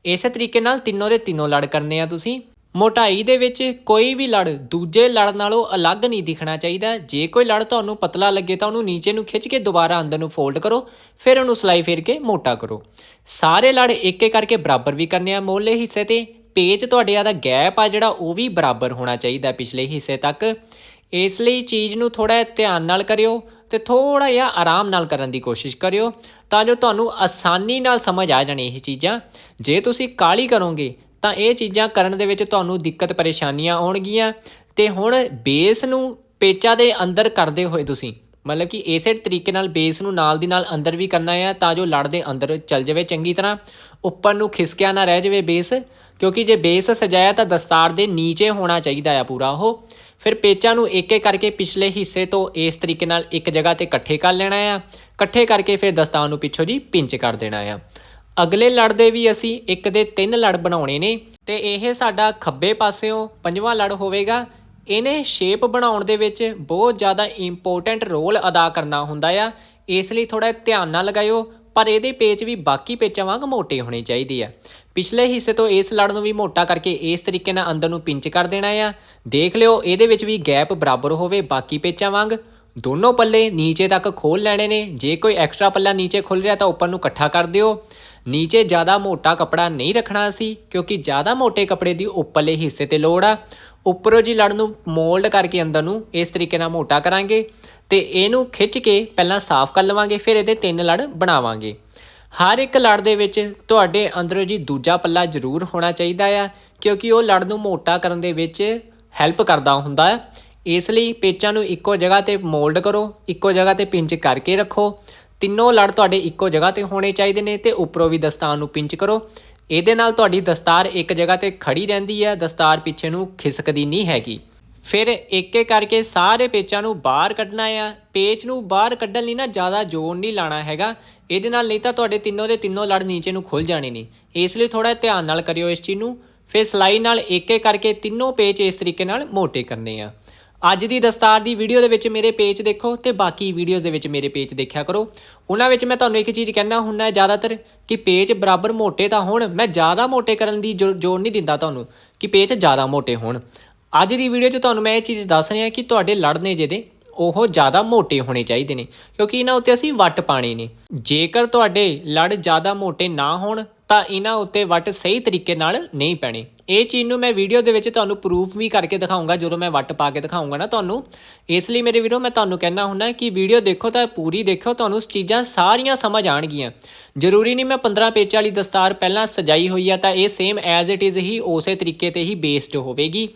ਇਸੇ ਤਰੀਕੇ ਨਾਲ ਤਿੰਨੋਂ ਦੇ ਤਿੰਨੋਂ ਲੜ ਕਰਨੇ ਆ ਤੁਸੀਂ। ਮੋਟਾਈ ਦੇ ਵਿੱਚ ਕੋਈ ਵੀ ਲੜ ਦੂਜੇ ਲੜ ਨਾਲੋਂ ਅਲੱਗ ਨਹੀਂ ਦਿਖਣਾ ਚਾਹੀਦਾ। ਜੇ ਕੋਈ ਲੜ ਤੁਹਾਨੂੰ ਪਤਲਾ ਲੱਗੇ ਤਾਂ ਉਹਨੂੰ ਨੀਚੇ ਨੂੰ ਖਿੱਚ ਕੇ ਦੁਬਾਰਾ ਅੰਦਰ ਨੂੰ ਫੋਲਡ ਕਰੋ, ਫਿਰ ਉਹਨੂੰ ਸਲਾਈ ਫੇਰ ਕੇ ਮੋਟਾ ਕਰੋ। ਸਾਰੇ ਲੜ ਇੱਕ ਇੱਕ ਕਰਕੇ ਬਰਾਬਰ ਵੀ ਕਰਨੇ ਆ ਮੋਲੇ ਹਿੱਸੇ ਤੇ। ਪੇਜ ਤੁਹਾਡੇ ਦਾ ਗੈਪ ਆ ਜਿਹੜਾ ਉਹ ਵੀ ਬਰਾਬਰ ਹੋਣਾ ਚਾਹੀਦਾ ਪਿਛਲੇ ਹਿੱਸੇ ਤੱਕ। ਇਸ ਲਈ ਚੀਜ਼ ਨੂੰ ਥੋੜਾ ਧਿਆਨ ਨਾਲ ਕਰਿਓ ਤੇ ਥੋੜਾ ਜਿਹਾ ਆਰਾਮ ਨਾਲ ਕਰਨ ਦੀ ਕੋਸ਼ਿਸ਼ ਕਰਿਓ ਤਾਂ ਜੋ ਤੁਹਾਨੂੰ ਆਸਾਨੀ ਨਾਲ ਸਮਝ ਆ ਜਾਣ ਇਹ ਚੀਜ਼ਾਂ। ਜੇ ਤੁਸੀਂ ਕਾਲੀ ਕਰੋਗੇ ਤਾਂ ਇਹ ਚੀਜ਼ਾਂ ਕਰਨ ਦੇ ਵਿੱਚ ਤੁਹਾਨੂੰ ਦਿੱਕਤ ਪਰੇਸ਼ਾਨੀਆਂ ਆਉਣਗੀਆਂ ਤੇ ਹੁਣ ਬੇਸ ਨੂੰ ਪੇਚਾ ਦੇ ਅੰਦਰ ਕਰਦੇ ਹੋਏ ਤੁਸੀਂ, ਮਤਲਬ ਕਿ ਇਸੇ ਤਰੀਕੇ ਨਾਲ ਬੇਸ ਨੂੰ ਨਾਲ ਦੀ ਨਾਲ ਅੰਦਰ ਵੀ ਕਰਨਾ ਹੈ ਤਾਂ ਜੋ ਲੜ ਦੇ ਅੰਦਰ ਚੱਲ ਜਾਵੇ ਚੰਗੀ ਤਰ੍ਹਾਂ, ਉੱਪਰ ਨੂੰ ਖਿਸਕਿਆ ਨਾ ਰਹਿ ਜਾਵੇ ਬੇਸ ਕਿਉਂਕਿ ਜੇ ਬੇਸ ਸਜਾਇਆ ਤਾਂ ਦਸਤਾਰ ਦੇ ਨੀਚੇ ਹੋਣਾ ਚਾਹੀਦਾ ਆ ਪੂਰਾ ਉਹ। ਫਿਰ ਪੇਚਾਂ ਨੂੰ ਇੱਕ ਕਰਕੇ ਪਿਛਲੇ ਹਿੱਸੇ ਤੋਂ ਇਸ ਤਰੀਕੇ ਨਾਲ ਇੱਕ ਜਗ੍ਹਾ ਤੇ ਇਕੱਠੇ ਕਰ ਲੈਣਾ ਆ। ਇਕੱਠੇ ਕਰਕੇ ਫਿਰ ਦਸਤਾਨ ਨੂੰ ਪਿੱਛੋਂ ਜੀ ਪਿੰਚ ਕਰ ਦੇਣਾ ਆ। ਅਗਲੇ ਲੜ ਦੇ ਵੀ ਅਸੀਂ ਇੱਕ ਦੇ ਤਿੰਨ ਲੜ ਬਣਾਉਣੇ ਨੇ ਤੇ ਇਹ ਸਾਡਾ ਖੱਬੇ ਪਾਸਿਓਂ ਪੰਜਵਾਂ ਲੜ ਹੋਵੇਗਾ। ਇਹਨੇ ਸ਼ੇਪ ਬਣਾਉਣ ਦੇ ਵਿੱਚ ਬਹੁਤ ਜ਼ਿਆਦਾ ਇੰਪੋਰਟੈਂਟ ਰੋਲ ਅਦਾ ਕਰਨਾ ਹੁੰਦਾ ਆ। ਇਸ ਲਈ ਥੋੜਾ ਧਿਆਨ ਨਾਲ ਲਗਾਇਓ। ਪਰ ਇਹਦੇ ਪੇਚ ਵੀ ਬਾਕੀ ਪੇਚਾਂ ਵਾਂਗ ਮੋਟੇ ਹੋਣੇ ਚਾਹੀਦੇ ਆ। ਪਿਛਲੇ ਹਿੱਸੇ ਤੋਂ ਇਸ ਲੜ ਨੂੰ ਵੀ ਮੋਟਾ ਕਰਕੇ ਇਸ ਤਰੀਕੇ ਨਾਲ ਅੰਦਰ ਨੂੰ ਪਿੰਚ ਕਰ ਦੇਣਾ ਆ। ਦੇਖ ਲਿਓ, ਇਹਦੇ ਵਿੱਚ ਵੀ ਗੈਪ ਬਰਾਬਰ ਹੋਵੇ ਬਾਕੀ ਪੇਚਾਂ ਵਾਂਗ। ਦੋਨੋਂ ਪੱਲੇ ਨੀਚੇ ਤੱਕ ਖੋਲ ਲੈਣੇ ਨੇ। ਜੇ ਕੋਈ ਐਕਸਟਰਾ ਪੱਲਾ ਨੀਚੇ ਖੁੱਲ ਰਿਹਾ ਤਾਂ ਉੱਪਰ ਨੂੰ ਇਕੱਠਾ ਕਰ ਦਿਓ। ਨੀਚੇ ਜ਼ਿਆਦਾ ਮੋਟਾ ਕਪੜਾ ਨਹੀਂ ਰੱਖਣਾ ਸੀ, ਕਿਉਂਕਿ ਜ਼ਿਆਦਾ ਮੋਟੇ ਕਪੜੇ ਦੀ ਉੱਪਰਲੇ ਹਿੱਸੇ ਤੇ ਲੋੜ ਆ। ਉੱਪਰੋਂ ਜੀ ਲੜ ਨੂੰ ਮੋਲਡ ਕਰਕੇ ਅੰਦਰ ਨੂੰ ਇਸ ਤਰੀਕੇ ਨਾਲ ਮੋਟਾ ਕਰਾਂਗੇ। ਤੇ ਇਹਨੂੰ ਖਿੱਚ ਕੇ ਪਹਿਲਾਂ ਸਾਫ਼ ਕਰ ਲਵਾਂਗੇ, ਫਿਰ ਇਹਦੇ ਤਿੰਨ ਲੜ ਬਣਾਵਾਂਗੇ। ਹਰ ਇੱਕ ਲੜ ਦੇ ਵਿੱਚ ਤੁਹਾਡੇ ਅੰਦਰੋਂ ਜੀ ਦੂਜਾ ਪੱਲਾ ਜ਼ਰੂਰ ਹੋਣਾ ਚਾਹੀਦਾ ਆ, ਕਿਉਂਕਿ ਉਹ ਲੜ ਨੂੰ ਮੋਟਾ ਕਰਨ ਦੇ ਵਿੱਚ ਹੈਲਪ ਕਰਦਾ ਹੁੰਦਾ। ਹੈ ਇਸ ਲਈ ਪੇਚਾਂ ਨੂੰ ਇੱਕੋ ਜਗ੍ਹਾ ਤੇ ਮੋਲਡ ਕਰੋ, ਇੱਕੋ ਜਗ੍ਹਾ ਤੇ ਪਿੰਚ ਕਰਕੇ ਰੱਖੋ। ਤਿੰਨੋਂ ਲੜ ਤੁਹਾਡੇ ਇੱਕੋ ਜਗ੍ਹਾ ਤੇ ਹੋਣੇ ਚਾਹੀਦੇ ਨੇ ਤੇ ਉੱਪਰੋਂ ਵੀ ਦਸਤਾਰ ਨੂੰ ਪਿੰਚ ਕਰੋ। ਇਹਦੇ ਨਾਲ ਤੁਹਾਡੀ ਦਸਤਾਰ ਇੱਕ ਜਗ੍ਹਾ ਤੇ ਖੜੀ ਰਹਿੰਦੀ ਹੈ ਦਸਤਾਰ ਪਿੱਛੇ ਨੂੰ ਖਿਸਕਦੀ ਨਹੀਂ ਹੈਗੀ। ਫਿਰ ਇੱਕ ਇੱਕ ਕਰਕੇ ਸਾਰੇ ਪੇਚਾਂ ਨੂੰ ਬਾਹਰ ਕੱਢਣਾ ਆ। ਪੇਚ ਨੂੰ ਬਾਹਰ ਕੱਢਣ ਲਈ ਨਾ ਜ਼ਿਆਦਾ ਜ਼ੋਰ ਨਹੀਂ ਲਾਣਾ ਹੈਗਾ। ਇਹਦੇ ਨਾਲ ਨਹੀਂ ਤਾਂ ਤੁਹਾਡੇ ਤਿੰਨੋਂ ਦੇ ਤਿੰਨੋਂ ਲੜ ਨੀਚੇ ਨੂੰ ਖੁੱਲ ਜਾਣੇ ਨੇ। ਇਸ ਲਈ ਥੋੜਾ ਧਿਆਨ ਨਾਲ ਕਰਿਓ ਇਸ ਚੀਜ਼ ਨੂੰ। ਫਿਰ ਸਲਾਈ ਨਾਲ ਇੱਕ ਇੱਕ ਕਰਕੇ ਤਿੰਨੋਂ ਪੇਚ ਇਸ ਤਰੀਕੇ ਨਾਲ ਮੋਟੇ ਕਰਨੇ ਆ। ਅੱਜ ਦੀ ਦਸਤਾਰ ਦੀ ਵੀਡੀਓ ਦੇ ਵਿੱਚ ਮੇਰੇ ਪੇਜ ਦੇਖੋ ਤੇ ਬਾਕੀ ਵੀਡੀਓਜ਼ ਦੇ ਵਿੱਚ ਮੇਰੇ ਪੇਜ ਦੇਖਿਆ ਕਰੋ। ਉਹਨਾਂ ਵਿੱਚ ਮੈਂ ਤੁਹਾਨੂੰ ਇੱਕ ਚੀਜ਼ ਕਹਿਣਾ ਹੁੰਦਾ ਜ਼ਿਆਦਾਤਰ ਕਿ ਪੇਜ ਬਰਾਬਰ ਮੋਟੇ ਤਾਂ ਹੋਣ, ਮੈਂ ਜ਼ਿਆਦਾ ਮੋਟੇ ਕਰਨ ਦੀ ਜੋ- ਜ਼ੋਰ ਨਹੀਂ ਦਿੰਦਾ ਤੁਹਾਨੂੰ ਕਿ ਪੇਜ ਜ਼ਿਆਦਾ ਮੋਟੇ ਹੋਣ। ਅੱਜ ਦੀ ਵੀਡੀਓ 'ਚ ਤੁਹਾਨੂੰ ਮੈਂ ਇਹ ਚੀਜ਼ ਦੱਸ ਰਿਹਾ ਕਿ ਤੁਹਾਡੇ ਲੜ ਨੇ ਜਿਹਦੇ, ਉਹ ਜ਼ਿਆਦਾ ਮੋਟੇ ਹੋਣੇ ਚਾਹੀਦੇ ਨੇ, ਕਿਉਂਕਿ ਇਹਨਾਂ ਉੱਤੇ ਅਸੀਂ ਵੱਟ ਪਾਣੇ ਨੇ ਜੇਕਰ ਤੁਹਾਡੇ ਲੜ ਜ਼ਿਆਦਾ ਮੋਟੇ ਨਾ ਹੋਣ, ਤਾਂ ਇਹਨਾਂ ਉੱਤੇ ਵੱਟ ਸਹੀ ਤਰੀਕੇ ਨਾਲ ਨਹੀਂ ਪੈਣੇ। ਇਹ ਚੀਜ਼ ਨੂੰ ਮੈਂ ਵੀਡੀਓ ਦੇ ਵਿੱਚ ਤੁਹਾਨੂੰ ਪ੍ਰੂਫ ਵੀ ਕਰਕੇ ਦਿਖਾਉਂਗਾ ਜਦੋਂ ਮੈਂ ਵੱਟ ਪਾ ਕੇ ਦਿਖਾਉਂਗਾ ਨਾ ਤੁਹਾਨੂੰ। ਇਸ ਲਈ ਮੇਰੇ ਵੀਰੋ, ਮੈਂ ਤੁਹਾਨੂੰ ਕਹਿਣਾ ਹੁੰਦਾ ਕਿ ਵੀਡੀਓ ਦੇਖੋ ਤਾਂ ਪੂਰੀ ਦੇਖੋ ਤੁਹਾਨੂੰ ਚੀਜ਼ਾਂ ਸਾਰੀਆਂ ਸਮਝ ਆਣਗੀਆਂ ਜ਼ਰੂਰੀ ਨਹੀਂ ਮੈਂ 15 ਪੇਚ ਵਾਲੀ ਦਸਤਾਰ ਪਹਿਲਾਂ ਸਜਾਈ ਹੋਈ ਆ, ਤਾਂ ਇਹ ਸੇਮ ਐਜ਼ ਇਟ ਇਜ਼ ਹੀ ਉਸੇ ਤਰੀਕੇ ਤੇ ਹੀ ਬੇਸਡ ਹੋਵੇਗੀ।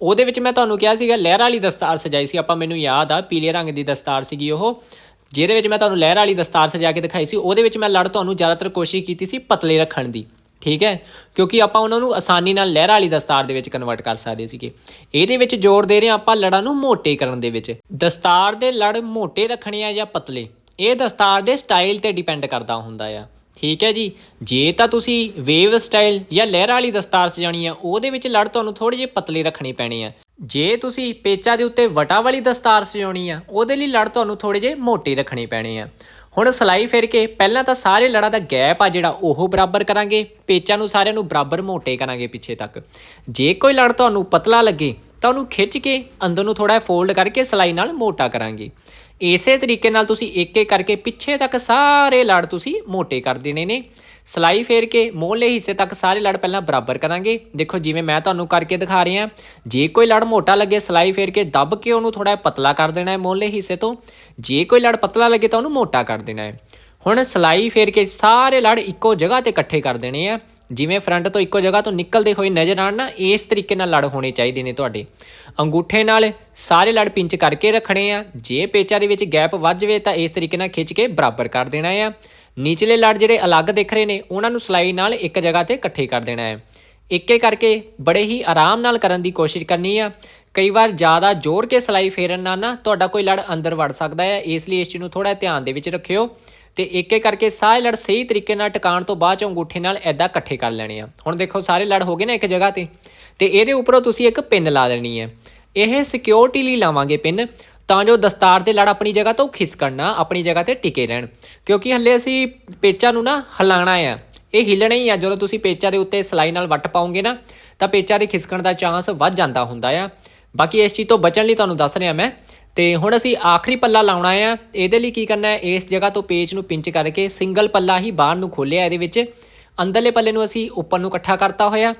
ਉਹਦੇ ਵਿੱਚ ਮੈਂ ਤੁਹਾਨੂੰ ਕਿਹਾ ਸੀਗਾ, ਲਹਿਰ ਵਾਲੀ ਦਸਤਾਰ ਸਜਾਈ ਸੀ, ਆਪਾਂ ਮੈਨੂੰ ਯਾਦ ਆ, ਪੀਲੇ ਰੰਗ ਦੀ ਦਸਤਾਰ ਸੀਗੀ ਉਹ। ਜਿਹਦੇ ਵਿੱਚ ਮੈਂ ਤੁਹਾਨੂੰ ਲਹਿਰ ਵਾਲੀ ਦਸਤਾਰ ਸਜਾ ਕੇ ਦਿਖਾਈ ਸੀ, ਉਹਦੇ ਵਿੱਚ ਮੈਂ ਲੜ ਤੁਹਾਨੂੰ ਜ਼ਿਆਦਾਤਰ ਕੋਸ਼ਿਸ਼ ਕੀਤੀ ਸੀ ਪਤਲੇ ਰੱਖਣ ਦੀ, ਠੀਕ ਹੈ? ਕਿਉਂਕਿ ਆਪਾਂ ਉਹਨਾਂ ਨੂੰ ਆਸਾਨੀ ਨਾਲ ਲਹਿਰ ਵਾਲੀ ਦਸਤਾਰ ਦੇ ਵਿੱਚ ਕਨਵਰਟ ਕਰ ਸਕਦੇ ਸੀਗੇ। ਇਹਦੇ ਵਿੱਚ ਜ਼ੋਰ ਦੇ ਰਹੇ ਹਾਂ ਆਪਾਂ ਲੜਾਂ ਨੂੰ ਮੋਟੇ ਕਰਨ ਦੇ ਵਿੱਚ। ਦਸਤਾਰ ਦੇ ਲੜ ਮੋਟੇ ਰੱਖਣੇ ਆ ਜਾਂ ਪਤਲੇ? ਇਹ ਦਸਤਾਰ ਦੇ ਸਟਾਈਲ ਤੇ ਡਿਪੈਂਡ ਕਰਦਾ ਹੁੰਦਾ ਆ। ਠੀਕ ਹੈ ਜੀ। ਜੇ ਤਾਂ ਤੁਸੀਂ ਵੇਵ ਸਟਾਈਲ ਜਾਂ ਲਹਿਰ ਵਾਲੀ ਦਸਤਾਰ ਸਜਾਣੀ ਆ ਉਹਦੇ ਵਿੱਚ ਲੜ ਤੁਹਾਨੂੰ ਥੋੜੇ ਜਿਹੇ ਪਤਲੇ ਰੱਖਣੇ ਪੈਣੇ ਆ। ਜੇ ਤੁਸੀਂ ਪੇਚਾ ਦੇ ਉੱਤੇ ਵਟਾ ਵਾਲੀ ਦਸਤਾਰ ਸਜਾਉਣੀ ਆ, ਉਹਦੇ ਲਈ ਲੜ ਤੁਹਾਨੂੰ ਥੋੜੇ ਜਿਹੇ ਮੋਟੇ ਰੱਖਣੇ ਪੈਣੇ ਆ। ਹੁਣ ਸਲਾਈ ਫਿਰ ਕੇ, ਪਹਿਲਾਂ ਤਾਂ ਸਾਰੇ ਲੜਾਂ ਦਾ ਗੈਪ ਆ ਜਿਹੜਾ, ਉਹ ਬਰਾਬਰ ਕਰਾਂਗੇ। ਪੇਚਾਂ ਨੂੰ ਸਾਰਿਆਂ ਨੂੰ ਬਰਾਬਰ ਮੋਟੇ ਕਰਾਂਗੇ ਪਿੱਛੇ ਤੱਕ। ਜੇ ਕੋਈ ਲੜ ਤੁਹਾਨੂੰ ਪਤਲਾ ਲੱਗੇ, ਤਾਂ ਉਹਨੂੰ ਖਿੱਚ ਕੇ ਅੰਦਰ ਨੂੰ ਥੋੜਾ ਫੋਲਡ ਕਰਕੇ ਸਲਾਈ ਨਾਲ ਮੋਟਾ ਕਰਾਂਗੇ। ਇਸੇ ਤਰੀਕੇ ਨਾਲ ਤੁਸੀਂ ਇੱਕ ਇੱਕ ਕਰਕੇ ਪਿੱਛੇ ਤੱਕ ਸਾਰੇ ਲੜ ਤੁਸੀਂ ਮੋਟੇ ਕਰ ਦੇਣੇ ਨੇ। ਸਲਾਈ ਫੇਰ ਕੇ ਮੋਹਲੇ ਹਿੱਸੇ ਤੱਕ ਸਾਰੇ ਲੜ ਪਹਿਲਾਂ ਬਰਾਬਰ ਕਰਾਂਗੇ। ਦੇਖੋ ਜਿਵੇਂ ਮੈਂ ਤੁਹਾਨੂੰ ਕਰਕੇ ਦਿਖਾ ਰਿਹਾ, ਜੇ ਕੋਈ ਲੜ ਮੋਟਾ ਲੱਗੇ ਸਲਾਈ ਫੇਰ ਕੇ ਦੱਬ ਕੇ ਉਹਨੂੰ ਥੋੜਾ ਪਤਲਾ ਕਰ ਦੇਣਾ ਹੈ ਮੋਹਲੇ ਹਿੱਸੇ ਤੋਂ। ਜੇ ਕੋਈ ਲੜ ਪਤਲਾ ਲੱਗੇ ਤਾਂ ਉਹਨੂੰ ਮੋਟਾ ਕਰ ਦੇਣਾ ਹੈ। ਹੁਣ ਸਲਾਈ ਫੇਰ ਕੇ ਸਾਰੇ ਲੜ ਇੱਕੋ ਜਗ੍ਹਾ ਤੇ ਇਕੱਠੇ ਕਰ ਦੇਣੇ ਆ। ਜਿਵੇਂ ਫਰੰਟ ਤੋਂ ਇੱਕੋ ਜਗ੍ਹਾ ਤੋਂ ਨਿਕਲਦੇ ਹੋਏ ਨਜ਼ਰ ਆਣ ਨਾ, ਇਸ ਤਰੀਕੇ ਨਾਲ ਲੜ ਹੋਣੇ ਚਾਹੀਦੇ ਨੇ ਤੁਹਾਡੇ। ਅੰਗੂਠੇ ਨਾਲ ਸਾਰੇ ਲੜ ਪਿੰਚ ਕਰਕੇ ਰੱਖਣੇ ਆ। ਜੇ ਪੇਚਾ ਦੇ ਵਿੱਚ ਗੈਪ ਵੱਧ ਜਾਵੇ ਤਾਂ ਇਸ ਤਰੀਕੇ ਨਾਲ ਖਿੱਚ ਕੇ ਬਰਾਬਰ ਕਰ ਦੇਣਾ ਆ। ਨੀਚਲੇ ਲੜ ਜਿਹੜੇ ਅਲੱਗ ਦਿਖ ਰਹੇ ਨੇ, ਉਹਨਾਂ ਨੂੰ ਸਲਾਈ ਨਾਲ ਇੱਕ ਜਗ੍ਹਾ ਤੇ ਇਕੱਠੇ ਕਰ ਦੇਣਾ ਹੈ ਇੱਕੇ ਕਰਕੇ ਬੜੇ ਹੀ ਆਰਾਮ ਨਾਲ ਕਰਨ ਦੀ ਕੋਸ਼ਿਸ਼ ਕਰਨੀ ਆ। ਕਈ ਵਾਰ ਜ਼ਿਆਦਾ ਜ਼ੋਰ ਕੇ ਸਲਾਈ ਫੇਰਨ ਨਾਲ ਨਾ ਤੁਹਾਡਾ ਕੋਈ ਲੜ ਅੰਦਰ ਵੜ ਸਕਦਾ ਹੈ ਇਸ ਲਈ ਇਸ ਚੀਜ਼ ਨੂੰ ਥੋੜਾ ਧਿਆਨ ਦੇ ਵਿੱਚ ਰੱਖਿਓ। ਤੇ ਇੱਕ ਇੱਕ ਕਰਕੇ ਸਾਰੇ ਲੜ ਸਹੀ ਤਰੀਕੇ ਨਾਲ ਟਿਕਾਣ ਤੋਂ ਬਾਅਦ ਚ ਅੰਗੂਠੇ ਨਾਲ ਐਦਾਂ ਇਕੱਠੇ ਕਰ ਲੈਣੇ ਆ। ਹੁਣ ਦੇਖੋ, ਸਾਰੇ ਲੜ ਹੋ ਗਏ ਨਾ ਇੱਕ ਜਗ੍ਹਾ ਤੇ। ਤੇ ਇਹਦੇ ਉੱਪਰੋਂ ਤੁਸੀਂ ਇੱਕ ਪਿੰਨ ਲਾ ਲੈਣੀ ਹੈ। ਇਹ ਸਿਕਿਉਰਿਟੀ ਲਈ ਲਾਵਾਂਗੇ ਪਿੰਨ, ਤਾਂ ਜੋ ਦਸਤਾਰ ਦੇ ਲੜ ਆਪਣੀ ਜਗ੍ਹਾ ਤੋਂ ਖਿਸਕਣ ਨਾ, ਆਪਣੀ ਜਗ੍ਹਾ ਤੇ ਟਿਕੇ ਰਹਿਣ। ਕਿਉਂਕਿ ਹੱਲੇ ਅਸੀਂ ਪੇਚਾਂ ਨੂੰ ਨਾ ਹਿਲਾਣਾ ਆ। ਇਹ ਹਿੱਲਣਾ ਹੀ ਆ। ਜਦੋਂ ਤੁਸੀਂ ਪੇਚਾਂ ਦੇ ਉੱਤੇ ਸਲਾਈ ਨਾਲ ਵੱਟ ਪਾਉਂਗੇ ਨਾ, ਤਾਂ ਪੇਚਾ ਦੇ ਖਿਸਕਣ ਦਾ ਚਾਂਸ ਵੱਧ ਜਾਂਦਾ ਹੁੰਦਾ ਆ। ਬਾਕੀ ਇਸ ਚੀਜ਼ ਤੋਂ ਬਚਣ ਲਈ ਤੁਹਾਨੂੰ ਦੱਸ ਰਿਹਾ ਮੈਂ ਤੇ ਹੁਣ ਅਸੀਂ ਆਖਰੀ ਪੱਲਾ ਲਾਉਣਾ ਆ ਇਹਦੇ ਲਈ ਕੀ ਕਰਨਾ ਹੈ? ਇਸ ਜਗ੍ਹਾ ਤੋਂ ਪੇਚ ਨੂੰ ਪਿੰਚ ਕਰਕੇ ਸਿੰਗਲ ਪੱਲਾ ਹੀ ਬਾਹਰ ਨੂੰ ਖੋਲਿਆ ਇਹਦੇ ਵਿੱਚ। ਅੰਦਰਲੇ ਪੱਲੇ ਨੂੰ ਅਸੀਂ ਉੱਪਰ ਨੂੰ ਇਕੱਠਾ ਕਰਤਾ ਹੋਇਆ।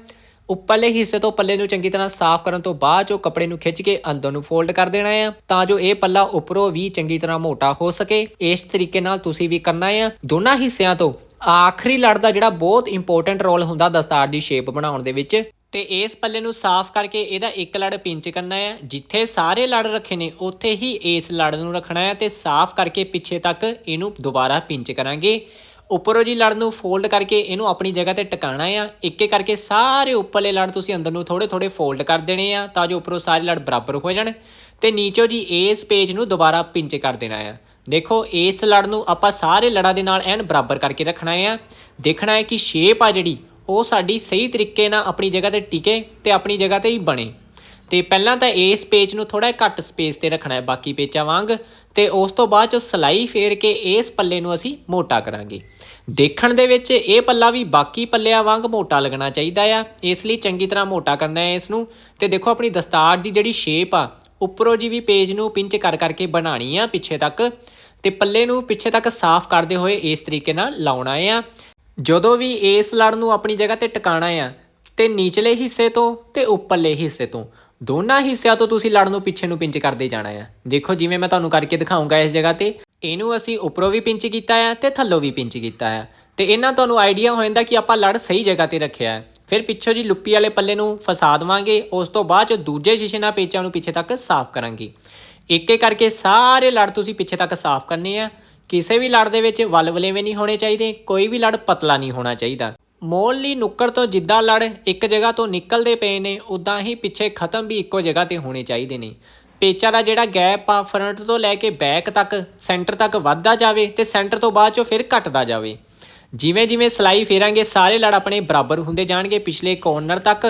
ਉੱਪਰਲੇ ਹਿੱਸੇ ਤੋਂ ਪੱਲੇ ਨੂੰ ਚੰਗੀ ਤਰ੍ਹਾਂ ਸਾਫ਼ ਕਰਨ ਤੋਂ ਬਾਅਦ ਜੋ ਕੱਪੜੇ ਨੂੰ ਖਿੱਚ ਕੇ ਅੰਦਰ ਨੂੰ ਫੋਲਡ ਕਰ ਦੇਣਾ ਹੈ। ਤਾਂ ਜੋ ਇਹ ਪੱਲਾ ਉੱਪਰੋਂ ਵੀ ਚੰਗੀ ਤਰ੍ਹਾਂ ਮੋਟਾ ਹੋ ਸਕੇ। ਇਸ ਤਰੀਕੇ ਨਾਲ ਤੁਸੀਂ ਵੀ ਕਰਨਾ ਹੈ। ਦੋਨਾਂ ਹਿੱਸਿਆਂ ਤੋਂ ਆਖਰੀ ਲੜ ਦਾ ਜਿਹੜਾ ਬਹੁਤ ਇੰਪੋਰਟੈਂਟ ਰੋਲ ਹੁੰਦਾ ਦਸਤਾਰ ਦੀ ਸ਼ੇਪ ਬਣਾਉਣ ਦੇ ਵਿੱਚ ਤੇ ਇਸ ਪੱਲੇ ਨੂੰ ਸਾਫ਼ ਕਰਕੇ ਇਹਦਾ ਇੱਕ ਲੜ ਪਿੰਚ ਕਰਨਾ ਹੈ। ਜਿੱਥੇ ਸਾਰੇ ਲੜ ਰੱਖੇ ਨੇ, ਉੱਥੇ ਹੀ ਇਸ ਲੜ ਨੂੰ ਰੱਖਣਾ ਹੈ ਤੇ ਸਾਫ਼ ਕਰਕੇ ਪਿੱਛੇ ਤੱਕ ਇਹਨੂੰ ਦੁਬਾਰਾ ਪਿੰਚ ਕਰਾਂਗੇ। ਉੱਪਰੋਂ ਜੀ ਲੜ ਨੂੰ ਫੋਲਡ ਕਰਕੇ ਇਹਨੂੰ ਆਪਣੀ ਜਗ੍ਹਾ ਤੇ ਟਿਕਾਣਾ ਆ। ਇੱਕ ਇੱਕ ਕਰਕੇ ਸਾਰੇ ਉੱਪਰਲੇ ਲੜ ਤੁਸੀਂ ਅੰਦਰ ਨੂੰ ਥੋੜੇ ਥੋੜੇ ਫੋਲਡ ਕਰ ਦੇਣੇ ਆ ਤਾਂ ਜੋ ਉੱਪਰੋਂ ਸਾਰੇ ਲੜ ਬਰਾਬਰ ਹੋ ਜਾਣ। ਤੇ ਨੀਚੋਂ ਜੀ ਇਸ ਪੇਜ ਨੂੰ ਦੁਬਾਰਾ ਪਿੰਚ ਕਰ ਦੇਣਾ ਆ। ਦੇਖੋ, ਇਸ ਲੜ ਨੂੰ ਆਪਾਂ ਸਾਰੇ ਲੜਾਂ ਦੇ ਨਾਲ ਐਨ ਬਰਾਬਰ ਕਰਕੇ ਰੱਖਣਾ ਆ। ਦੇਖਣਾ ਹੈ ਕਿ ਸ਼ੇਪ ਆ ਜਿਹੜੀ ਉਹ ਸਾਡੀ ਸਹੀ ਤਰੀਕੇ ਨਾਲ ਆਪਣੀ ਜਗ੍ਹਾ ਤੇ ਟਿਕੇ ਤੇ ਆਪਣੀ ਜਗ੍ਹਾ ਤੇ ਹੀ ਬਣੇ। ਤੇ ਪਹਿਲਾਂ ਤਾਂ ਇਸ ਪੇਜ ਨੂੰ ਥੋੜਾ ਘੱਟ ਸਪੇਸ ਤੇ ਰੱਖਣਾ ਹੈ, ਬਾਕੀ ਪੇਜਾਂ ਵਾਂਗ। ਤੇ ਉਸ ਤੋਂ ਬਾਅਦ ਚ ਸਲਾਈ ਫੇਰ ਕੇ ਇਸ ਪੱਲੇ ਨੂੰ ਅਸੀਂ ਮੋਟਾ ਕਰਾਂਗੇ। ਦੇਖਣ ਦੇ ਵਿੱਚ ਇਹ ਪੱਲਾ ਵੀ ਬਾਕੀ ਪੱਲਿਆਂ ਵਾਂਗ ਮੋਟਾ ਲੱਗਣਾ ਚਾਹੀਦਾ ਆ। ਇਸ ਲਈ ਚੰਗੀ ਤਰ੍ਹਾਂ ਮੋਟਾ ਕਰਨਾ ਹੈ ਇਸ ਨੂੰ ਤੇ ਦੇਖੋ ਆਪਣੀ ਦਸਤਾਰ ਦੀ ਜਿਹੜੀ ਸ਼ੇਪ ਆ, ਉੱਪਰੋਂ ਜੀ ਵੀ ਪੇਜ ਨੂੰ ਪਿੰਚ ਕਰ ਕਰਕੇ ਬਣਾਣੀ ਆ ਪਿੱਛੇ ਤੱਕ। ਤੇ ਪੱਲੇ ਨੂੰ ਪਿੱਛੇ ਤੱਕ ਸਾਫ਼ ਕਰਦੇ ਹੋਏ ਇਸ ਤਰੀਕੇ ਨਾਲ ਲਾਉਣਾ ਆ। ਜਦੋਂ ਵੀ ਇਸ ਲੜ ਨੂੰ ਆਪਣੀ ਜਗ੍ਹਾ ਤੇ ਟਿਕਾਣਾ ਆ, ਤੇ ਨੀਚਲੇ ਹਿੱਸੇ ਤੋਂ ਤੇ ਉੱਪਰਲੇ ਹਿੱਸੇ ਤੋਂ, ਦੋਨਾਂ ਹਿੱਸਿਆਂ ਤੋਂ ਤੁਸੀਂ ਲੜ ਨੂੰ ਪਿੱਛੇ ਨੂੰ ਪਿੰਚ ਕਰਦੇ ਜਾਣਾ ਆ। ਦੇਖੋ ਜਿਵੇਂ ਮੈਂ ਤੁਹਾਨੂੰ ਕਰਕੇ ਦਿਖਾਉਂਗਾ ਇਸ ਜਗ੍ਹਾ ਤੇ, ਇਹਨੂੰ ਅਸੀਂ ਉੱਪਰੋਂ ਵੀ ਪਿੰਚ ਕੀਤਾ ਆ ਤੇ ਥੱਲੋਂ ਵੀ ਪਿੰਚ ਕੀਤਾ ਆ। ਤੇ ਇਹਨਾਂ ਤੁਹਾਨੂੰ ਆਈਡੀਆ ਹੋ ਜਾਂਦਾ ਕਿ ਆਪਾਂ ਲੜ ਸਹੀ ਜਗ੍ਹਾ ਤੇ ਰੱਖਿਆ ਹੈ ਫਿਰ ਪਿੱਛੋਂ ਜੀ ਲੁੱਪੀ ਵਾਲੇ ਪੱਲੇ ਨੂੰ ਫਸਾ ਦੇਵਾਂਗੇ ਉਸ ਤੋਂ ਬਾਅਦ ਚ ਦੂਜੇ ਸ਼ੀਸ਼ੇ ਨਾਲ ਪੇਚਾਂ ਨੂੰ ਪਿੱਛੇ ਤੱਕ ਸਾਫ਼ ਕਰਾਂਗੇ। ਇੱਕ ਇੱਕ ਕਰਕੇ ਸਾਰੇ ਲੜ ਤੁਸੀਂ ਪਿੱਛੇ ਤੱਕ ਸਾਫ਼ ਕਰਨੇ ਆ। ਕਿਸੇ ਵੀ ਲੜ ਦੇ ਵਿੱਚ ਵਲਵਲੇਵੇਂ ਨਹੀਂ ਹੋਣੇ ਚਾਹੀਦੇ, ਕੋਈ ਵੀ ਲੜ ਪਤਲਾ ਨਹੀਂ ਹੋਣਾ ਚਾਹੀਦਾ। ਮੋਲ ਲਈ ਨੁੱਕਰ ਤੋਂ ਜਿੱਦਾਂ ਲੜ, ਇੱਕ ਜਗ੍ਹਾ ਤੋਂ ਨਿਕਲਦੇ ਪਏ ਨੇ ਉਦਾਂ ਹੀ ਪਿੱਛੇ ਖਤਮ ਵੀ ਇੱਕੋ ਜਗ੍ਹਾ ਤੇ ਹੋਣੇ ਚਾਹੀਦੇ ਨੇ। ਪੇਚਾ ਦਾ ਜਿਹੜਾ ਗੈਪ ਆ, ਫਰੰਟ ਤੋਂ ਲੈ ਕੇ ਬੈਕ ਤੱਕ, ਸੈਂਟਰ ਤੱਕ ਵੱਧਦਾ ਜਾਵੇ ਤੇ ਸੈਂਟਰ ਤੋਂ ਬਾਅਦ ਚੋਂ ਫਿਰ ਘਟਦਾ ਜਾਵੇ। ਜਿਵੇਂ ਜਿਵੇਂ ਸਲਾਈ ਫੇਰਾਂਗੇ, ਸਾਰੇ ਲੜ ਆਪਣੇ ਬਰਾਬਰ ਹੁੰਦੇ ਜਾਣਗੇ ਪਿਛਲੇ ਕੋਰਨਰ ਤੱਕ।